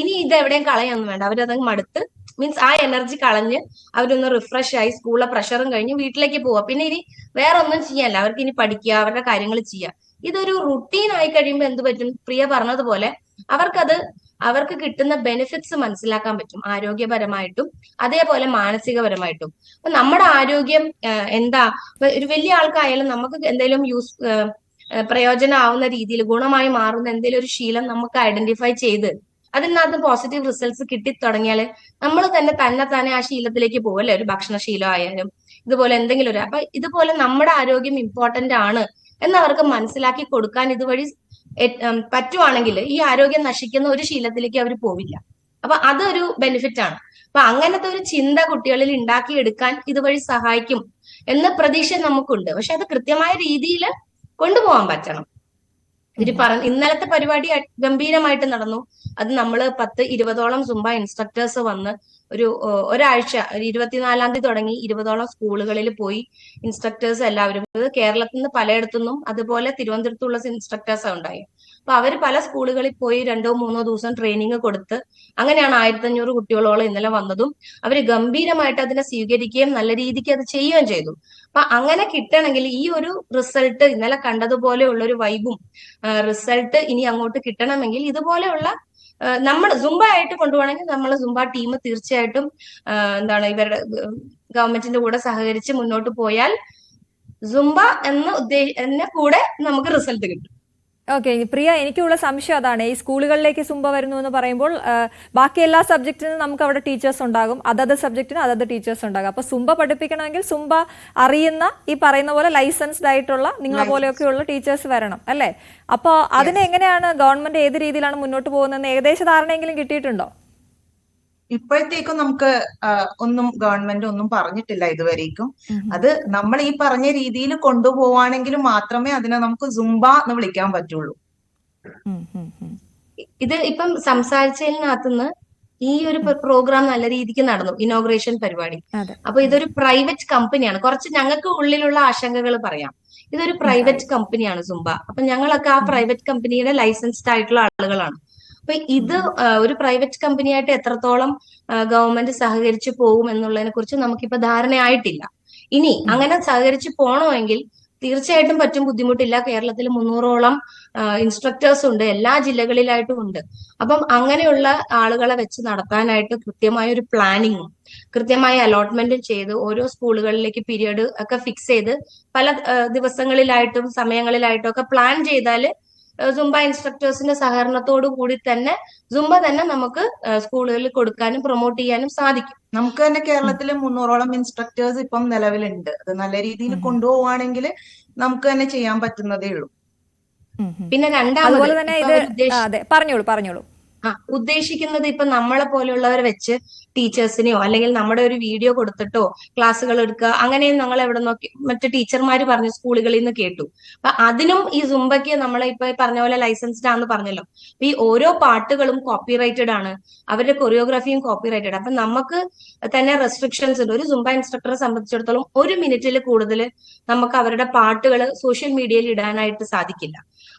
ഇനി ഇത് എവിടെയും കളയൊന്നും വേണ്ട. അവരതങ്ങ് മടുത്ത് മീൻസ് ആ എനർജി കളഞ്ഞ് അവരൊന്ന് റിഫ്രഷ് ആയി സ്കൂളിലെ പ്രഷറും കഴിഞ്ഞ് വീട്ടിലേക്ക് പോവാ. പിന്നെ ഇനി വേറെ ഒന്നും ചെയ്യാല്ല അവർക്ക് ഇനി പഠിക്കുക അവരുടെ കാര്യങ്ങൾ ചെയ്യുക. ഇതൊരു റുട്ടീൻ ആയി കഴിയുമ്പോൾ എന്ത് പറ്റും? പ്രിയ പറഞ്ഞതുപോലെ അവർക്കത് അവർക്ക് കിട്ടുന്ന ബെനിഫിറ്റ്സ് മനസ്സിലാക്കാൻ പറ്റും. ആരോഗ്യപരമായിട്ടും അതേപോലെ മാനസികപരമായിട്ടും. അപ്പൊ നമ്മുടെ ആരോഗ്യം എന്താ? ഒരു വലിയ ആൾക്കായാലും നമുക്ക് എന്തെങ്കിലും യൂസ് പ്രയോജനമാവുന്ന രീതിയിൽ ഗുണമായി മാറുന്ന എന്തെങ്കിലും ഒരു ശീലം നമുക്ക് ഐഡന്റിഫൈ ചെയ്ത് അതിനകത്ത് പോസിറ്റീവ് റിസൾട്ട്സ് കിട്ടി തുടങ്ങിയാൽ നമ്മൾ തന്നെ തന്നെ തന്നെ ആ ശീലത്തിലേക്ക് പോകല്ലേ ഒരു ഭക്ഷണശീലം ആയാലും ഇതുപോലെ എന്തെങ്കിലും ഒരു അപ്പൊ ഇതുപോലെ നമ്മുടെ ആരോഗ്യം ഇമ്പോർട്ടന്റ് ആണ് എന്ന് എന്നവർക്ക് മനസ്സിലാക്കി കൊടുക്കാൻ ഇതുവഴി പറ്റുവാണെങ്കിൽ ഈ ആരോഗ്യം നശിക്കുന്ന ഒരു ശീലത്തിലേക്ക് അവർ പോവില്ല. അപ്പൊ അതൊരു ബെനിഫിറ്റ് ആണ്. അപ്പൊ അങ്ങനത്തെ ഒരു ചിന്ത കുട്ടികളിൽ ഉണ്ടാക്കിയെടുക്കാൻ ഇതുവഴി സഹായിക്കും എന്ന പ്രതീക്ഷ നമുക്കുണ്ട്. പക്ഷെ അത് കൃത്യമായ രീതിയിൽ കൊണ്ടുപോകാൻ പറ്റണം. ഇവർ പറ ഇന്നലത്തെ പരിപാടി ഗംഭീരമായിട്ട് നടന്നു. അത് നമ്മൾ പത്ത് ഇരുപതോളം സുംബ ഇൻസ്ട്രക്ടേഴ്സ് വന്ന് ഒരു ഒരാഴ്ച ഒരു ഇരുപത്തിനാലാം തീയതി തുടങ്ങി ഇരുപതോളം സ്കൂളുകളിൽ പോയി ഇൻസ്ട്രക്ടേഴ്സ് എല്ലാവരും. കേരളത്തിൽ നിന്ന് പലയിടത്തുനിന്നും അതുപോലെ തിരുവനന്തപുരത്തുള്ള ഇൻസ്ട്രക്ടേഴ്സ് ഉണ്ടായി. അപ്പൊ അവർ പല സ്കൂളുകളിൽ പോയി രണ്ടോ മൂന്നോ ദിവസം ട്രെയിനിങ് കൊടുത്ത് അങ്ങനെയാണ് ആയിരത്തി അഞ്ഞൂറ് കുട്ടികളോളം ഇന്നലെ വന്നതും. അവർ ഗംഭീരമായിട്ട് അതിനെ സ്വീകരിക്കുകയും നല്ല രീതിക്ക് അത് ചെയ്യുകയും ചെയ്തു. അപ്പൊ അങ്ങനെ കിട്ടണമെങ്കിൽ ഈ ഒരു റിസൾട്ട് ഇന്നലെ കണ്ടതുപോലെയുള്ള ഒരു വൈബും റിസൾട്ട് ഇനി അങ്ങോട്ട് കിട്ടണമെങ്കിൽ ഇതുപോലെയുള്ള നമ്മൾ സുംബ ആയിട്ട് കൊണ്ടുപോകണമെങ്കിൽ നമ്മൾ സുംബ ടീം തീർച്ചയായിട്ടും എന്താണ് ഇവരുടെ ഗവൺമെന്റിന്റെ കൂടെ സഹകരിച്ച് മുന്നോട്ട് പോയാൽ സുംബ എന്ന ഉദ്ദേശ എന്ന കൂടെ നമുക്ക് റിസൾട്ട് കിട്ടും. ഓക്കെ പ്രിയ എനിക്കുള്ള സംശയം അതാണ്. ഈ സ്കൂളുകളിലേക്ക് സുംബ വരുന്നു എന്ന് പറയുമ്പോൾ ബാക്കി എല്ലാ സബ്ജക്റ്റിനും നമുക്ക് അവിടെ ടീച്ചേഴ്സ് ഉണ്ടാകും. അതത് സബ്ജക്റ്റിന് അതത് ടീച്ചേഴ്സ് ഉണ്ടാകും. അപ്പൊ സുംബ പഠിപ്പിക്കണമെങ്കിൽ സുംബ അറിയുന്ന ഈ പറയുന്ന പോലെ ലൈസൻസ്ഡ് ആയിട്ടുള്ള നിങ്ങളെ പോലെയൊക്കെയുള്ള ടീച്ചേഴ്സ് വരണം അല്ലേ? അപ്പോൾ അതിനെങ്ങനെയാണ് ഗവൺമെന്റ് ഏത് രീതിയിലാണ് മുന്നോട്ട് പോകുന്നതെന്ന് ഏകദേശ ധാരണയെങ്കിലും കിട്ടിയിട്ടുണ്ടോ? ഇപ്പോഴത്തേക്കും നമുക്ക് ഒന്നും ഗവൺമെന്റ് ഒന്നും പറഞ്ഞിട്ടില്ല ഇതുവരേക്കും. അത് നമ്മൾ ഈ പറഞ്ഞ രീതിയിൽ കൊണ്ടുപോവാണെങ്കിൽ മാത്രമേ അതിനെ നമുക്ക് സുംബ എന്ന് വിളിക്കാൻ പറ്റുള്ളൂ. ഇത് ഇപ്പം സംസാരിച്ചതിനകത്തുനിന്ന് ഈ ഒരു പ്രോഗ്രാം നല്ല രീതിക്ക് നടന്നു ഇനോഗ്രേഷൻ പരിപാടി. അപ്പൊ ഇതൊരു പ്രൈവറ്റ് കമ്പനിയാണ്. കുറച്ച് ഞങ്ങൾക്ക് ഉള്ളിലുള്ള ആശങ്കകൾ പറയാം. ഇതൊരു പ്രൈവറ്റ് കമ്പനിയാണ് സുംബ അപ്പൊ ഞങ്ങളൊക്കെ ആ പ്രൈവറ്റ് കമ്പനിയുടെ ലൈസൻസ്ഡ് ആയിട്ടുള്ള ആളുകളാണ്. അപ്പൊ ഇത് ഒരു പ്രൈവറ്റ് കമ്പനിയായിട്ട് എത്രത്തോളം ഗവൺമെന്റ് സഹകരിച്ചു പോകും എന്നുള്ളതിനെ കുറിച്ച് നമുക്കിപ്പോ ധാരണയായിട്ടില്ല. ഇനി അങ്ങനെ സഹകരിച്ചു പോകണമെങ്കിൽ തീർച്ചയായിട്ടും പറ്റും ബുദ്ധിമുട്ടില്ല. കേരളത്തിൽ മുന്നൂറോളം ഇൻസ്ട്രക്ടേഴ്സ് ഉണ്ട്. എല്ലാ ജില്ലകളിലായിട്ടും ഉണ്ട്. അപ്പം അങ്ങനെയുള്ള ആളുകളെ വെച്ച് നടത്താനായിട്ട് കൃത്യമായ ഒരു പ്ലാനിങ്ങും കൃത്യമായ അലോട്ട്മെന്റും ചെയ്ത് ഓരോ സ്കൂളുകളിലേക്ക് പീരിയഡ് ഒക്കെ ഫിക്സ് ചെയ്ത് പല ദിവസങ്ങളിലായിട്ടും സമയങ്ങളിലായിട്ടും ഒക്കെ പ്ലാൻ ചെയ്താൽ സുംബ ഇൻസ്ട്രക്ടേഴ്സിന്റെ സഹകരണത്തോടു കൂടി തന്നെ സുംബ തന്നെ നമുക്ക് സ്കൂളുകളിൽ കൊടുക്കാനും പ്രൊമോട്ട് ചെയ്യാനും സാധിക്കും. നമുക്ക് തന്നെ കേരളത്തിൽ മുന്നൂറോളം ഇൻസ്ട്രക്ടേഴ്സ് ഇപ്പം നിലവിലുണ്ട്. അത് നല്ല രീതിയിൽ കൊണ്ടുപോവാണെങ്കിൽ നമുക്ക് തന്നെ ചെയ്യാൻ പറ്റുന്നതേ ഉള്ളൂ. പിന്നെ രണ്ടാമത് പറഞ്ഞോളൂ പറഞ്ഞോളൂ. ആ ഉദ്ദേശിക്കുന്നത് ഇപ്പൊ നമ്മളെ പോലെയുള്ളവരെ വെച്ച് ടീച്ചേഴ്സിനെയോ അല്ലെങ്കിൽ നമ്മുടെ ഒരു വീഡിയോ കൊടുത്തിട്ടോ ക്ലാസ്സുകൾ എടുക്കുക അങ്ങനെയും ഞങ്ങൾ എവിടെ നോക്കി മറ്റു ടീച്ചർമാർ പറഞ്ഞു സ്കൂളുകളിൽ നിന്ന് കേട്ടു. അപ്പൊ അതിനും ഈ സുംബയ്ക്ക് നമ്മളെ ഇപ്പൊ പറഞ്ഞ പോലെ ലൈസൻസ്ഡ് ആണെന്ന് പറഞ്ഞല്ലോ. അപ്പൊ ഈ ഓരോ പാട്ടുകളും കോപ്പിറൈറ്റഡ് ആണ്. അവരുടെ കൊറിയോഗ്രാഫിയും കോപ്പിറൈറ്റഡ് അപ്പൊ നമുക്ക് തന്നെ റെസ്ട്രിക്ഷൻസ് ഉണ്ട്. ഒരു സുംബ ഇൻസ്ട്രക്ടറെ സംബന്ധിച്ചിടത്തോളം ഒരു മിനിറ്റിൽ കൂടുതൽ നമുക്ക് അവരുടെ പാട്ടുകൾ സോഷ്യൽ മീഡിയയിൽ ഇടാനായിട്ട് സാധിക്കില്ല.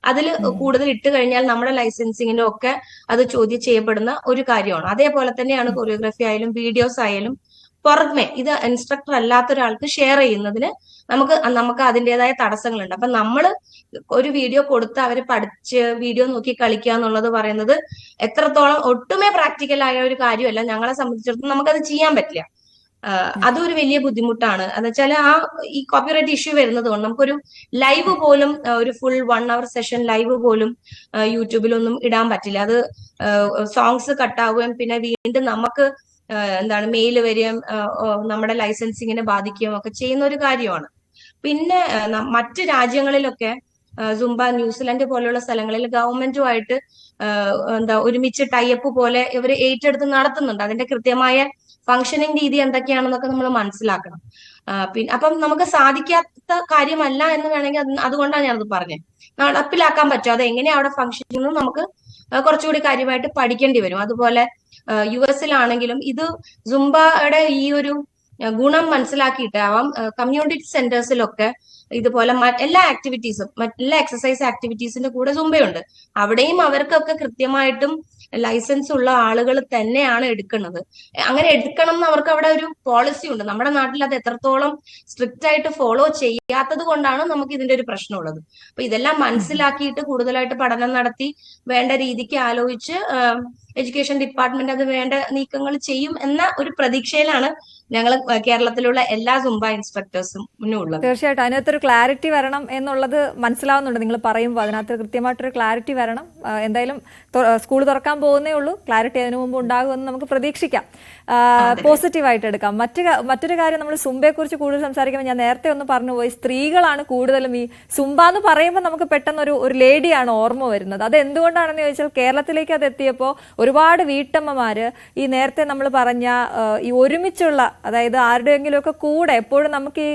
അതിൽ കൂടുതൽ ഇട്ട് കഴിഞ്ഞാൽ നമ്മുടെ ലൈസൻസിങ്ങിനും ഒക്കെ അത് ചോദ്യം ചെയ്യപ്പെടുന്ന ഒരു കാര്യമാണ്. അതേപോലെ തന്നെയാണ് കൊറിയോഗ്രഫി ആയാലും വീഡിയോസ് ആയാലും പുറമെ ഇത് ഇൻസ്ട്രക്ടർ അല്ലാത്ത ഒരാൾക്ക് ഷെയർ ചെയ്യുന്നതിന് നമുക്ക് നമുക്ക് അതിന്റെതായ തടസ്സങ്ങളുണ്ട്. അപ്പൊ നമ്മൾ ഒരു വീഡിയോ കൊടുത്ത് അവർ പഠിച്ച് വീഡിയോ നോക്കി കളിക്കുക എന്നുള്ളത് പറയുന്നത് എത്രത്തോളം ഒട്ടുമേ പ്രാക്ടിക്കൽ ആയ ഒരു കാര്യമല്ല. ഞങ്ങളെ സംബന്ധിച്ചിടത്തോളം നമുക്കത് ചെയ്യാൻ പറ്റില്ല. അതൊരു വലിയ ബുദ്ധിമുട്ടാണ്. എന്ന് വെച്ചാൽ ആ ഈ കോപ്പിറൈറ്റ് ഇഷ്യൂ വരുന്നത് കൊണ്ട് നമുക്കൊരു ലൈവ് പോലും ഒരു full one hour session live പോലും യൂട്യൂബിലൊന്നും ഇടാൻ പറ്റില്ല. അത് സോങ്സ് കട്ടാവുകയും പിന്നെ വീണ്ടും നമുക്ക് എന്താണ് മെയിൽ വരികയും നമ്മുടെ ലൈസൻസിങ്ങിനെ ബാധിക്കുകയും ഒക്കെ ചെയ്യുന്ന ഒരു കാര്യമാണ്. പിന്നെ മറ്റു രാജ്യങ്ങളിലൊക്കെ സുംബ ന്യൂസിലൻഡ് പോലെയുള്ള സ്ഥലങ്ങളിൽ ഗവൺമെന്റുമായിട്ട് എന്താ ഒരുമിച്ച് ടൈപ്പ് പോലെ ഇവർ ഏറ്റെടുത്ത് നടത്തുന്നുണ്ട്. അതിന്റെ കൃത്യമായ ഫങ്ഷനിങ് രീതി എന്തൊക്കെയാണെന്നൊക്കെ നമ്മൾ മനസ്സിലാക്കണം. പിന്നെ അപ്പം നമുക്ക് സാധിക്കാത്ത കാര്യമല്ല എന്ന് വേണമെങ്കിൽ അത് അതുകൊണ്ടാണ് ഞാനത് പറഞ്ഞത് നടപ്പിലാക്കാൻ പറ്റും. അത് എങ്ങനെയാണ് അവിടെ ചെയ്യുന്നത് നമുക്ക് കുറച്ചുകൂടി കാര്യമായിട്ട് പഠിക്കേണ്ടി വരും. അതുപോലെ യു എസിലാണെങ്കിലും ഇത് സുംബയുടെ ഈ ഒരു ഗുണം മനസ്സിലാക്കിയിട്ട് മനസ്സിലാക്കിയിട്ടാവാം കമ്മ്യൂണിറ്റി സെന്റേഴ്സിലൊക്കെ ഇതുപോലെ എല്ലാ ആക്ടിവിറ്റീസും എല്ലാ എക്സസൈസ് ആക്ടിവിറ്റീസിന്റെ കൂടെ സുംബയുണ്ട് അവിടെയും അവർക്കൊക്കെ കൃത്യമായിട്ടും ലൈസൻസ് ഉള്ള ആളുകൾ തന്നെയാണ് എടുക്കുന്നത്. അങ്ങനെ എടുക്കണം എന്ന് അവർക്ക് അവിടെ ഒരു പോളിസി ഉണ്ട്. നമ്മുടെ നാട്ടിൽ അത് എത്രത്തോളം സ്ട്രിക്റ്റ് ആയിട്ട് ഫോളോ ചെയ്യാത്തത് കൊണ്ടാണ് നമുക്ക് ഇതിന്റെ ഒരു പ്രശ്നമുള്ളത് അപ്പൊ ഇതെല്ലാം മനസ്സിലാക്കിയിട്ട് കൂടുതലായിട്ട് പഠനം നടത്തി വേണ്ട രീതിക്ക് ആലോചിച്ച് എഡ്യൂക്കേഷൻ ഡിപ്പാർട്ട്മെന്റ് അത് വേണ്ട നീക്കങ്ങൾ ചെയ്യും എന്ന ഒരു പ്രതീക്ഷയിലാണ് ഞങ്ങൾ കേരളത്തിലുള്ള എല്ലാ സുംബ ഇൻസ്ട്രക്ടേഴ്സും ഉള്ളത് തീർച്ചയായിട്ടും. അതിനകത്തൊരു ക്ലാരിറ്റി വരണം എന്നുള്ളത് മനസ്സിലാവുന്നുണ്ട്. നിങ്ങൾ പറയുമ്പോൾ അതിനകത്ത് കൃത്യമായിട്ടൊരു ക്ലാരിറ്റി വരണം. എന്തായാലും സ്കൂൾ തുറക്കാൻ പോകുന്നേ ഉള്ളൂ. ക്ലാരിറ്റി അതിനു മുമ്പ് ഉണ്ടാകുമെന്ന് നമുക്ക് പ്രതീക്ഷിക്കാം. പോസിറ്റീവായിട്ട് എടുക്കാം. മറ്റു മറ്റൊരു കാര്യം നമ്മൾ സുംബയെക്കുറിച്ച് കൂടുതൽ സംസാരിക്കുമ്പോൾ ഞാൻ നേരത്തെ ഒന്ന് പറഞ്ഞു പോയി സ്ത്രീകളാണ് കൂടുതലും ഈ സുംബ എന്ന് പറയുമ്പോൾ നമുക്ക് പെട്ടെന്ന് ഒരു ഒരു ലേഡിയാണ് ഓർമ്മ വരുന്നത്. അത് എന്തുകൊണ്ടാണെന്ന് ചോദിച്ചാൽ കേരളത്തിലേക്ക് അത് എത്തിയപ്പോൾ ഒരുപാട് വീട്ടമ്മമാര് ഈ നേരത്തെ നമ്മൾ പറഞ്ഞ ഈ ഒരുമിച്ചുള്ള അതായത് ആരുടെയെങ്കിലും ഒക്കെ കൂടെ എപ്പോഴും നമുക്ക് ഈ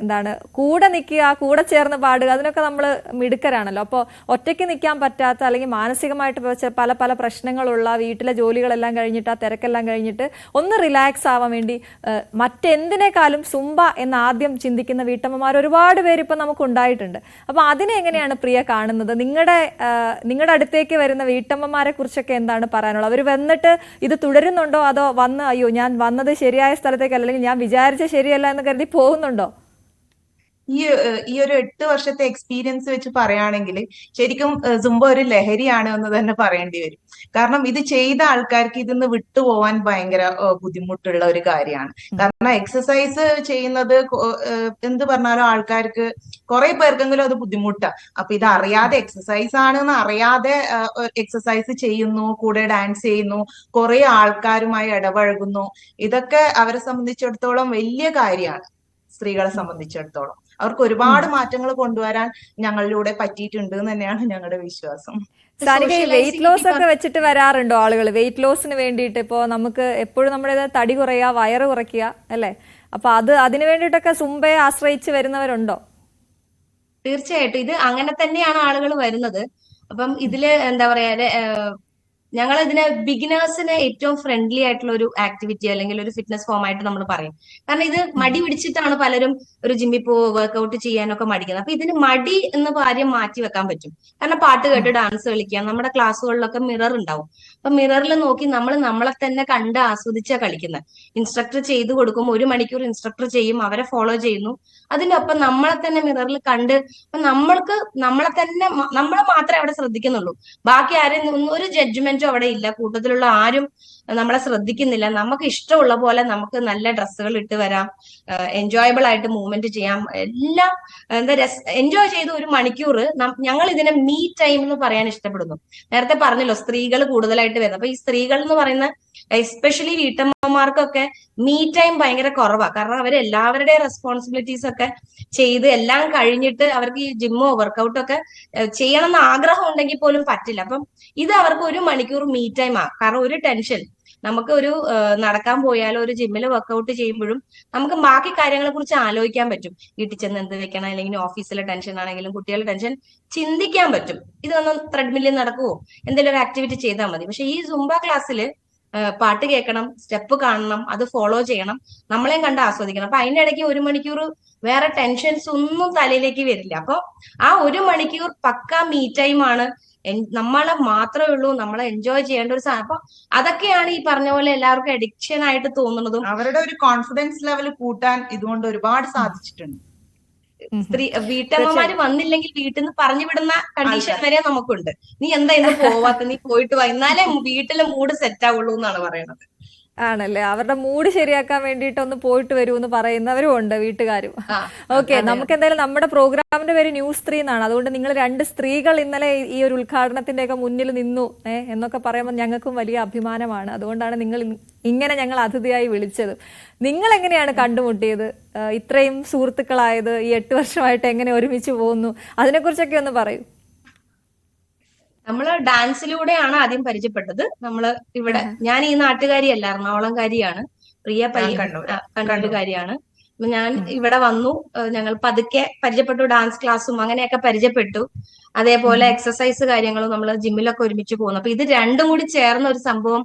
എന്താണ് കൂടെ നിൽക്കുക കൂടെ ചേർന്ന് പാടുക അതിനൊക്കെ നമ്മൾ മിടുക്കരാണല്ലോ. അപ്പോൾ ഒറ്റയ്ക്ക് നിൽക്കാൻ പറ്റാത്ത അല്ലെങ്കിൽ മാനസികമായിട്ട് പല പല പ്രശ്നങ്ങളുള്ള വീട്ടിലെ ജോലികളെല്ലാം കഴിഞ്ഞിട്ട് ആ തിരക്കെല്ലാം കഴിഞ്ഞിട്ട് ഒന്ന് റിലാക്സ് ആവാൻ വേണ്ടി മറ്റെന്തിനേക്കാളും സുംബ എന്ന് ആദ്യം ചിന്തിക്കുന്ന വീട്ടമ്മമാർ ഒരുപാട് പേര് ഇപ്പം നമുക്ക് ഉണ്ടായിട്ടുണ്ട്. അപ്പോൾ അതിനെ എങ്ങനെയാണ് പ്രിയ കാണുന്നത്? നിങ്ങളുടെ നിങ്ങളുടെ അടുത്തേക്ക് വരുന്ന വീട്ടമ്മമാരെ കുറിച്ചൊക്കെ എന്താണ് പറയാനുള്ളത്? അവർ വന്നിട്ട് ഇത് തുടരുന്നുണ്ടോ? അതോ വന്ന് അയ്യോ ഞാൻ വന്നത് ശരിയായ സ്ഥലത്തേക്കല്ല അല്ലെങ്കിൽ ഞാൻ വിചാരിച്ച ശരിയല്ല എന്ന് കരുതി പോകുന്നുണ്ടോ? ഈ ഈ ഒരു എട്ട് വർഷത്തെ എക്സ്പീരിയൻസ് വെച്ച് പറയുകയാണെങ്കിൽ ശരിക്കും സുംബ ഒരു ലഹരിയാണ് എന്ന് തന്നെ പറയേണ്ടി വരും. കാരണം ഇത് ചെയ്ത ആൾക്കാർക്ക് ഇതിന്ന് വിട്ടുപോവാൻ ഭയങ്കര ബുദ്ധിമുട്ടുള്ള ഒരു കാര്യമാണ്. കാരണം എക്സസൈസ് ചെയ്യുന്നത് എന്ത് പറഞ്ഞാലും ആൾക്കാർക്ക് കുറെ പേർക്കെങ്കിലും അത് ബുദ്ധിമുട്ടാ. അപ്പൊ ഇത് അറിയാതെ എക്സസൈസ് ആണെന്ന് അറിയാതെ എക്സസൈസ് ചെയ്യുന്നു കൂടെ ഡാൻസ് ചെയ്യുന്നു കുറെ ആൾക്കാരുമായി ഇടപഴകുന്നു. ഇതൊക്കെ അവരെ സംബന്ധിച്ചിടത്തോളം വലിയ കാര്യമാണ്. സ്ത്രീകളെ സംബന്ധിച്ചിടത്തോളം. അവർക്ക് ഒരുപാട് മാറ്റങ്ങൾ കൊണ്ടുവരാൻ ഞങ്ങളിലൂടെ പറ്റിയിട്ടുണ്ട് എന്ന് തന്നെയാണ് ഞങ്ങളുടെ വിശ്വാസം. വെയിറ്റ് ലോസ് ഒക്കെ വെച്ചിട്ട് വരാറുണ്ടോ ആളുകൾ വെയിറ്റ് ലോസിന് വേണ്ടിയിട്ട് ഇപ്പോ നമുക്ക് എപ്പോഴും നമ്മുടെ തടി കുറയുക വയറ് കുറയ്ക്കുക അല്ലേ? അപ്പൊ അത് അതിനു വേണ്ടിയിട്ടൊക്കെ സുംബയെ ആശ്രയിച്ച് വരുന്നവരുണ്ടോ? തീർച്ചയായിട്ടും. ഇത് അങ്ങനെ തന്നെയാണ് ആളുകൾ വരുന്നത്. അപ്പം ഇതിൽ എന്താ പറയാ ഞങ്ങൾ ഇതിനെ ബിഗിനേഴ്സിന് ഏറ്റവും ഫ്രണ്ട്ലി ആയിട്ടുള്ള ഒരു ആക്ടിവിറ്റി അല്ലെങ്കിൽ ഒരു ഫിറ്റ്നസ് ഫോം ആയിട്ട് നമ്മൾ പറയും. കാരണം ഇത് മടി പിടിച്ചിട്ടാണ് പലരും ഒരു ജിമ്മിൽ പോ വർക്ക്ഔട്ട് ചെയ്യാനൊക്കെ മടിക്കുന്നത്. അപ്പൊ ഇതിന് മടി എന്ന കാര്യം മാറ്റി വെക്കാൻ പറ്റും. കാരണം പാട്ട് കേട്ട് ഡാൻസ് കളിക്കാം നമ്മുടെ ക്ലാസ്സുകളിലൊക്കെ മിറർ ഉണ്ടാവും. അപ്പൊ മിററിൽ നോക്കി നമ്മൾ നമ്മളെ തന്നെ കണ്ട് ആസ്വദിച്ചാ കളിക്കുന്നത്. ഇൻസ്ട്രക്ടർ ചെയ്തു കൊടുക്കും ഒരു മണിക്കൂർ ഇൻസ്ട്രക്ടർ ചെയ്യും അവരെ ഫോളോ ചെയ്യുന്നു. അതിനൊപ്പം നമ്മളെ തന്നെ മിററിൽ കണ്ട് അപ്പൊ നമ്മൾക്ക് നമ്മളെ തന്നെ നമ്മളെ മാത്രമേ അവിടെ ശ്രദ്ധിക്കുന്നുള്ളൂ. ബാക്കി ആരും ഒരു ജഡ്ജ്മെന്റും അവിടെ ഇല്ല. കൂട്ടത്തിലുള്ള ആരും നമ്മളെ ശ്രദ്ധിക്കുന്നില്ല. നമുക്ക് ഇഷ്ടമുള്ള പോലെ നമുക്ക് നല്ല ഡ്രസ്സുകൾ ഇട്ട് വരാം. എൻജോയബിൾ ആയിട്ട് മൂവ്മെന്റ് ചെയ്യാം. എല്ലാം എന്താ രസ എൻജോയ് ചെയ്ത ഒരു മണിക്കൂർ ഞങ്ങൾ ഇതിനെ മീ ടൈം എന്ന് പറയാൻ ഇഷ്ടപ്പെടുന്നു. നേരത്തെ പറഞ്ഞല്ലോ സ്ത്രീകൾ കൂടുതലായിട്ട് വരുന്നത്. അപ്പൊ ഈ സ്ത്രീകൾ എന്ന് പറയുന്ന എസ്പെഷ്യലി വീട്ടമ്മമാർക്കൊക്കെ മീ ടൈം ഭയങ്കര കുറവാണ് കാരണം അവർ എല്ലാവരുടെയും റെസ്പോൺസിബിലിറ്റീസ് ഒക്കെ ചെയ്ത് എല്ലാം കഴിഞ്ഞിട്ട് അവർക്ക് ഈ ജിമ്മോ വർക്കൗട്ടോ ഒക്കെ ഏഹ് ചെയ്യണം എന്ന് ആഗ്രഹം ഉണ്ടെങ്കിൽ പോലും പറ്റില്ല. അപ്പം ഇത് അവർക്ക് ഒരു മണിക്കൂർ മീ ടൈം ആ. കാരണം ഒരു ടെൻഷൻ നമുക്ക് ഒരു നടക്കാൻ പോയാലോ ഒരു ജിമ്മിൽ വർക്കൗട്ട് ചെയ്യുമ്പോഴും നമുക്ക് ബാക്കി കാര്യങ്ങളെ കുറിച്ച് ആലോചിക്കാൻ പറ്റും. വീട്ടിൽ ചെന്ന് എന്ത് വെക്കണം അല്ലെങ്കിൽ ഓഫീസിലെ ടെൻഷൻ ആണെങ്കിലും കുട്ടികളുടെ ടെൻഷൻ ചിന്തിക്കാൻ പറ്റും. ഇതൊന്നും ത്രെഡ്മില്ലിൽ നടക്കുവോ? എന്തെങ്കിലും ഒരു ആക്ടിവിറ്റി ചെയ്താൽ മതി. പക്ഷെ ഈ സുംബ ക്ലാസ്സിൽ പാട്ട് കേൾക്കണം സ്റ്റെപ്പ് കാണണം അത് ഫോളോ ചെയ്യണം നമ്മളെയും കണ്ട് ആസ്വദിക്കണം. അപ്പൊ അതിന്റെ ഇടയ്ക്ക് ഒരു മണിക്കൂർ വേറെ ടെൻഷൻസ് ഒന്നും തലയിലേക്ക് വരില്ല. അപ്പൊ ആ ഒരു മണിക്കൂർ പക്ക മീ ടൈം ആണ്. നമ്മളെ മാത്രമേ ഉള്ളൂ. നമ്മളെ എൻജോയ് ചെയ്യേണ്ട ഒരു സാധനം അപ്പൊ അതൊക്കെയാണ് ഈ പറഞ്ഞ പോലെ എല്ലാവർക്കും അഡിക്ഷൻ ആയിട്ട് തോന്നുന്നതും. അവരുടെ ഒരു കോൺഫിഡൻസ് ലെവൽ കൂട്ടാൻ ഇതുകൊണ്ട് ഒരുപാട് സാധിച്ചിട്ടുണ്ട്. സ്ത്രീ വീട്ടമ്മമാര് വന്നില്ലെങ്കിൽ വീട്ടിൽ നിന്ന് പറഞ്ഞു വിടുന്ന കണ്ടീഷൻ വരെ നമുക്കുണ്ട്. നീ എന്താ ഇന്ന് പോവാത്ത? നീ പോയിട്ട് വാ. എന്നാലേ വീട്ടിലെ മൂഡ് സെറ്റ് ആവുള്ളൂ എന്നാണ് പറയുന്നത്. ആണല്ലേ? അവരുടെ മൂഡ് ശരിയാക്കാൻ വേണ്ടിയിട്ട് ഒന്ന് പോയിട്ട് വരൂ എന്ന് പറയുന്നവരും ഉണ്ട് വീട്ടുകാരും. ഓക്കെ നമുക്ക് എന്തായാലും നമ്മുടെ പ്രോഗ്രാമിന്റെ പേര് ന്യൂസ് സ്ത്രീ എന്നാണ്. അതുകൊണ്ട് നിങ്ങൾ രണ്ട് സ്ത്രീകൾ ഇന്നലെ ഈ ഒരു ഉദ്ഘാടനത്തിന്റെ ഒക്കെ മുന്നിൽ നിന്നു എന്നൊക്കെ പറയുമ്പോൾ ഞങ്ങൾക്കും വലിയ അഭിമാനമാണ്. അതുകൊണ്ടാണ് നിങ്ങൾ ഇങ്ങനെ ഞങ്ങൾ അതിഥിയായി വിളിച്ചത്. നിങ്ങൾ എങ്ങനെയാണ് കണ്ടുമുട്ടിയത്? ഇത്രയും സുഹൃത്തുക്കളായത് ഈ എട്ട് വർഷമായിട്ട് എങ്ങനെ ഒരുമിച്ച് പോകുന്നു? അതിനെക്കുറിച്ചൊക്കെ ഒന്ന് പറയൂ. നമ്മൾ ഡാൻസിലൂടെയാണ് ആദ്യം പരിചയപ്പെട്ടത്. നമ്മൾ ഇവിടെ ഞാൻ ഈ നാട്ടുകാരിയല്ല എറണാകുളംകാരിയാണ്. പ്രിയ കണ്ണൂരുകാരിയാണ് ഞാൻ ഇവിടെ വന്നു. ഞങ്ങൾ പതുക്കെ പരിചയപ്പെട്ടു. ഡാൻസ് ക്ലാസ്സും അങ്ങനെയൊക്കെ പരിചയപ്പെട്ടു. അതേപോലെ എക്സസൈസ് കാര്യങ്ങളും നമ്മൾ ജിമ്മിലൊക്കെ ഒരുമിച്ച് പോകുന്നു അപ്പൊ ഇത് രണ്ടും കൂടി ചേർന്ന ഒരു സംഭവം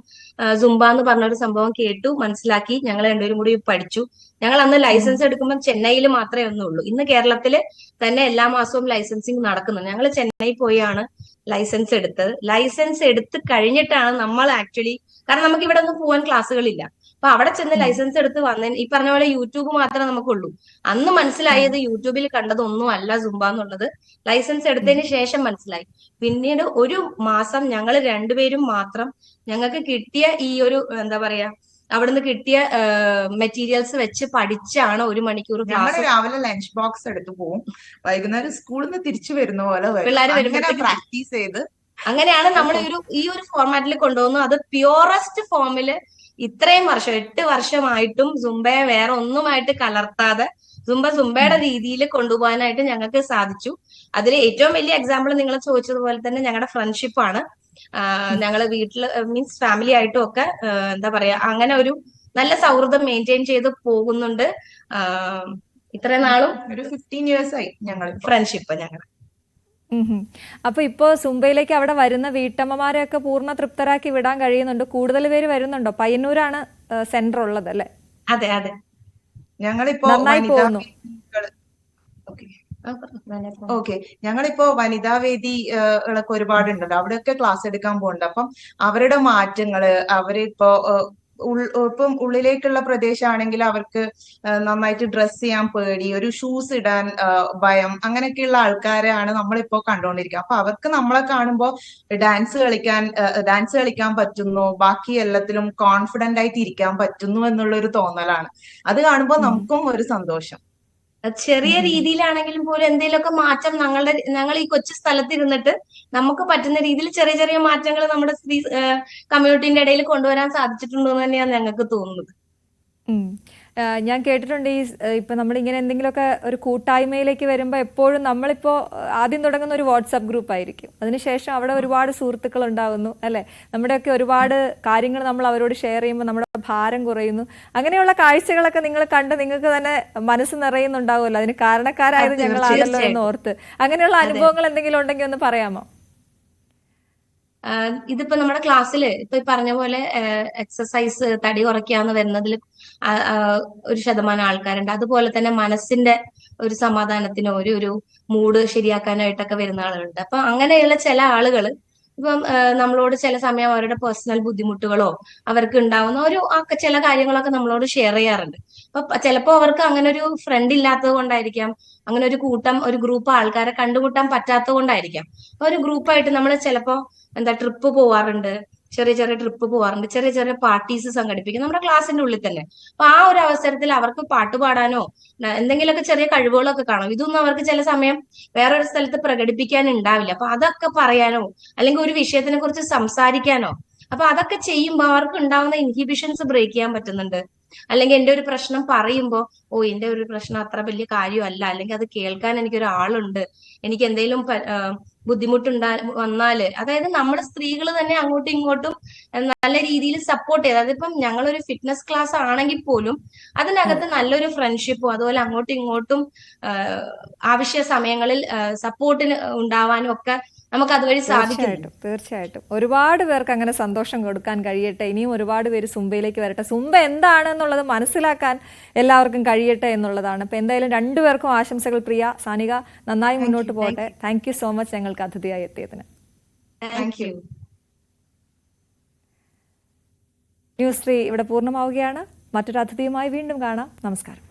സുംബ എന്ന് പറഞ്ഞ ഒരു സംഭവം കേട്ടു മനസ്സിലാക്കി. ഞങ്ങൾ രണ്ടുപേരും കൂടി പഠിച്ചു. ഞങ്ങൾ അന്ന് ലൈസൻസ് എടുക്കുമ്പോൾ ചെന്നൈയിൽ മാത്രമേ ഒന്നുള്ളൂ. ഇന്ന് കേരളത്തിൽ തന്നെ എല്ലാ മാസവും ലൈസൻസിങ് നടക്കുന്നു. ഞങ്ങൾ ചെന്നൈ പോയാണ്. ലൈസൻസ് എടുത്തത്. ലൈസൻസ് എടുത്ത് കഴിഞ്ഞിട്ടാണ് നമ്മൾ ആക്ച്വലി കാരണം നമുക്ക് ഇവിടെ ഒന്നും പോകാൻ ക്ലാസ്സുകളില്ല. അപ്പൊ അവിടെ ചെന്ന് ലൈസൻസ് എടുത്ത് വന്നതിന് ഈ പറഞ്ഞ പോലെ യൂട്യൂബ് മാത്രമേ നമുക്കുള്ളൂ. അന്ന് മനസ്സിലായത് യൂട്യൂബിൽ കണ്ടതൊന്നും അല്ല സുംബ എന്നുള്ളത്. ലൈസൻസ് എടുത്തതിന് ശേഷം മനസ്സിലായി. പിന്നീട് ഒരു മാസം ഞങ്ങൾ രണ്ടുപേരും മാത്രം ഞങ്ങൾക്ക് കിട്ടിയ ഈ ഒരു എന്താ പറയാ അവിടുന്ന് കിട്ടിയ മെറ്റീരിയൽസ് വെച്ച് പഠിച്ചാണ് ഒരു മണിക്കൂർ ക്ലാസ് രാവിലെ ലഞ്ച് ബോക്സ് എടുത്തു പോകും വൈകുന്നേരം സ്കൂളിൽ നിന്ന് തിരിച്ചു വരുന്ന പോലെ പിള്ളേർ പിള്ളേര് വരുമ്പോൾ പ്രാക്ടീസ് ചെയ്ത് അങ്ങനെയാണ് നമ്മൾ ഒരു ഈ ഒരു ഫോർമാറ്റിൽ കൊണ്ടുപോകുന്നത്. അത് പ്യുവറസ്റ്റ് ഫോമിൽ ഇത്രയും വർഷം എട്ട് വർഷമായിട്ടും സുംബയെ വേറെ ഒന്നുമായിട്ട് കലർത്താതെ സുംബ സുംബയുടെ രീതിയിൽ കൊണ്ടുപോകാനായിട്ട് ഞങ്ങൾക്ക് സാധിച്ചു. അതിൽ ഏറ്റവും വലിയ എക്സാമ്പിൾ നിങ്ങൾ ചോദിച്ചതുപോലെ തന്നെ ഞങ്ങളുടെ ഫ്രണ്ട്ഷിപ്പ് ആണ്. ഞങ്ങൾ വീട്ടിൽ മീൻസ് ഫാമിലി ആയിട്ടും ഒക്കെ എന്താ പറയാ അങ്ങനെ ഒരു നല്ല സൗഹൃദം മെയിന്റെയിൻ ചെയ്ത് പോകുന്നുണ്ട്. ഇത്ര ഇത്രയും നാളും ഒരു ഫിഫ്റ്റീൻ ഇയേഴ്സ് ആയി ഞങ്ങൾ ഫ്രണ്ട്ഷിപ്പ് ഞങ്ങൾ ഉം അപ്പൊ ഇപ്പോ സുംബയിലേക്ക് അവിടെ വരുന്ന വീട്ടമ്മമാരെ ഒക്കെ പൂർണ തൃപ്തരാക്കി വിടാൻ കഴിയുന്നുണ്ട്. കൂടുതൽ പേര് വരുന്നുണ്ടോ? പയ്യന്നൂരാണ് സെന്റർ ഉള്ളത് അല്ലെ? അതെ അതെ. ഞങ്ങളിപ്പോ നന്നായി പോകുന്നു. ഓക്കെ. ഞങ്ങളിപ്പോ വനിതാ വേദി ഞങ്ങളിപ്പോ ഒരുപാട് ഉണ്ടല്ലോ ഒരുപാടുണ്ടല്ലോ. അവിടെയൊക്കെ ക്ലാസ് എടുക്കാൻ പോകുന്നുണ്ട് അപ്പം അവരുടെ മാറ്റങ്ങൾ അവരിപ്പോ ഇപ്പം ഉള്ളിലേക്കുള്ള പ്രദേശമാണെങ്കിൽ അവർക്ക് നന്നായിട്ട് ഡ്രസ് ചെയ്യാൻ പേടി ഒരു ഷൂസ് ഇടാൻ ഭയം അങ്ങനെയൊക്കെയുള്ള ആൾക്കാരെയാണ് നമ്മളിപ്പോ കണ്ടുകൊണ്ടിരിക്കുക അപ്പൊ അവർക്ക് നമ്മളെ കാണുമ്പോൾ ഡാൻസ് കളിക്കാൻ ഡാൻസ് കളിക്കാൻ പറ്റുന്നു ബാക്കി എല്ലാത്തിലും കോൺഫിഡന്റ് ആയിട്ട് ഇരിക്കാൻ പറ്റുന്നു എന്നുള്ള ഒരു തോന്നലാണ്. അത് കാണുമ്പോൾ നമുക്കും ഒരു സന്തോഷം. ചെറിയ രീതിയിലാണെങ്കിലും പോലും എന്തെങ്കിലുമൊക്കെ മാറ്റം ഞങ്ങളുടെ ഞങ്ങൾ ഈ കൊച്ചു സ്ഥലത്ത് ഇരുന്നിട്ട് നമുക്ക് പറ്റുന്ന രീതിയിൽ ചെറിയ ചെറിയ മാറ്റങ്ങൾ നമ്മുടെ സ്ത്രീ കമ്മ്യൂണിറ്റിന്റെ ഇടയിൽ കൊണ്ടുവരാൻ സാധിച്ചിട്ടുണ്ടോ എന്ന് തന്നെയാണ് ഞങ്ങൾക്ക് തോന്നുന്നത്. ഞാൻ കേട്ടിട്ടുണ്ട് ഈ ഇപ്പം ഇങ്ങനെ എന്തെങ്കിലുമൊക്കെ ഒരു കൂട്ടായ്മയിലേക്ക് വരുമ്പോൾ എപ്പോഴും നമ്മളിപ്പോ ആ, ആദ്യം തുടങ്ങുന്ന ഒരു വാട്സാപ്പ് ഗ്രൂപ്പ് ആയിരിക്കും. അതിനുശേഷം അവിടെ ഒരുപാട് സുഹൃത്തുക്കൾ ഉണ്ടാകുന്നു അല്ലെ? നമ്മുടെയൊക്കെ ഒരുപാട് കാര്യങ്ങൾ നമ്മൾ അവരോട് ഷെയർ ചെയ്യുമ്പോൾ നമ്മുടെ ഭാരം കുറയുന്നു. അങ്ങനെയുള്ള കാഴ്ചകളൊക്കെ നിങ്ങൾ കണ്ട് നിങ്ങൾക്ക് തന്നെ മനസ്സ് നിറയുന്നുണ്ടാവുമല്ലോ. അതിന് കാരണക്കാരായത് ഞങ്ങളാണല്ലോ എന്ന് ഓർത്ത്. അങ്ങനെയുള്ള അനുഭവങ്ങൾ എന്തെങ്കിലും ഉണ്ടെങ്കിൽ ഒന്ന് പറയാമോ? ഇതിപ്പോ നമ്മുടെ ക്ലാസ്സിൽ ഇപ്പൊ പറഞ്ഞ പോലെ എക്സസൈസ് തടി കുറയ്ക്കാന്ന് വരുന്നതിൽ ഒരു ശതമാനം ആൾക്കാരുണ്ട്. അതുപോലെ തന്നെ മനസ്സിന്റെ ഒരു സമാധാനത്തിനോ ഒരു ഒരു മൂഡ് ശരിയാക്കാനായിട്ടൊക്കെ വരുന്ന ആളുകളുണ്ട്. അപ്പൊ അങ്ങനെയുള്ള ചില ആളുകൾ ഇപ്പം നമ്മളോട് ചില സമയം അവരുടെ പേഴ്സണൽ ബുദ്ധിമുട്ടുകളോ അവർക്ക് ഉണ്ടാവുന്ന ഒരു ചില കാര്യങ്ങളൊക്കെ നമ്മളോട് ഷെയർ ചെയ്യാറുണ്ട്. അപ്പൊ ചിലപ്പോ അവർക്ക് അങ്ങനെ ഒരു ഫ്രണ്ട് ഇല്ലാത്തത് കൊണ്ടായിരിക്കാം. അങ്ങനെ ഒരു കൂട്ടം ഒരു ഗ്രൂപ്പ് ആൾക്കാരെ കണ്ടുമുട്ടാൻ പറ്റാത്തത് കൊണ്ടായിരിക്കാം. അപ്പൊ ഒരു ഗ്രൂപ്പായിട്ട് നമ്മൾ ചിലപ്പോ എന്താ ട്രിപ്പ് പോവാറുണ്ട്. ചെറിയ ചെറിയ ട്രിപ്പ് പോവാറുണ്ട്. ചെറിയ ചെറിയ പാർട്ടീസ് സംഘടിപ്പിക്കും. നമ്മുടെ ക്ലാസ്സിന്റെ ഉള്ളിൽ തന്നെ. അപ്പൊ ആ ഒരു അവസരത്തിൽ അവർക്ക് പാട്ട് പാടാനോ എന്തെങ്കിലുമൊക്കെ ചെറിയ കഴിവുകളൊക്കെ കാണും. ഇതൊന്നും അവർക്ക് ചില സമയം വേറൊരു സ്ഥലത്ത് പ്രകടിപ്പിക്കാൻ ഉണ്ടാവില്ല. അപ്പൊ അതൊക്കെ പറയാനോ അല്ലെങ്കിൽ ഒരു വിഷയത്തിനെ കുറിച്ച് സംസാരിക്കാനോ അപ്പൊ അതൊക്കെ ചെയ്യുമ്പോൾ അവർക്ക് ഉണ്ടാവുന്ന ഇൻഹിബിഷൻസ് ബ്രേക്ക് ചെയ്യാൻ പറ്റുന്നുണ്ട്. അല്ലെങ്കിൽ എന്റെ ഒരു പ്രശ്നം പറയുമ്പോൾ ഓ എന്റെ ഒരു പ്രശ്നം അത്ര വലിയ കാര്യമല്ല. അല്ലെങ്കിൽ അത് കേൾക്കാൻ എനിക്കൊരു ആളുണ്ട് എനിക്ക് എന്തെങ്കിലും ബുദ്ധിമുട്ടുണ്ടാ വന്നാൽ. അതായത് നമ്മുടെ സ്ത്രീകൾ തന്നെ അങ്ങോട്ടും ഇങ്ങോട്ടും നല്ല രീതിയിൽ സപ്പോർട്ട് ചെയ്ത്. അതിപ്പം ഞങ്ങളൊരു ഫിറ്റ്നസ് ക്ലാസ് ആണെങ്കിൽ പോലും അതിനകത്ത് നല്ലൊരു ഫ്രണ്ട്ഷിപ്പും അതുപോലെ അങ്ങോട്ടും ഇങ്ങോട്ടും ആവശ്യ സമയങ്ങളിൽ സപ്പോർട്ടിന് ഉണ്ടാവാനും ഒക്കെ നമുക്ക് അതുവഴി സാധിക്കും തീർച്ചയായിട്ടും. ഒരുപാട് പേർക്ക് അങ്ങനെ സന്തോഷം കൊടുക്കാൻ കഴിയട്ടെ ഇനിയും ഒരുപാട് പേര് സുംബയിലേക്ക് വരട്ടെ. സുംബ എന്താണ് എന്നുള്ളത് മനസ്സിലാക്കാൻ എല്ലാവർക്കും കഴിയട്ടെ എന്നുള്ളതാണ്. അപ്പൊ എന്തായാലും രണ്ടുപേർക്കും ആശംസകൾ പ്രിയ സാനിക നന്നായി മുന്നോട്ട് പോകട്ടെ. താങ്ക് യു സോ മച്ച് ഞങ്ങൾക്ക് അതിഥിയായി എത്തിയതിന്. ന്യൂസ് ത്രീ ഇവിടെ പൂർണമാവുകയാണ്. മറ്റൊരു അതിഥിയുമായി വീണ്ടും കാണാം. നമസ്കാരം.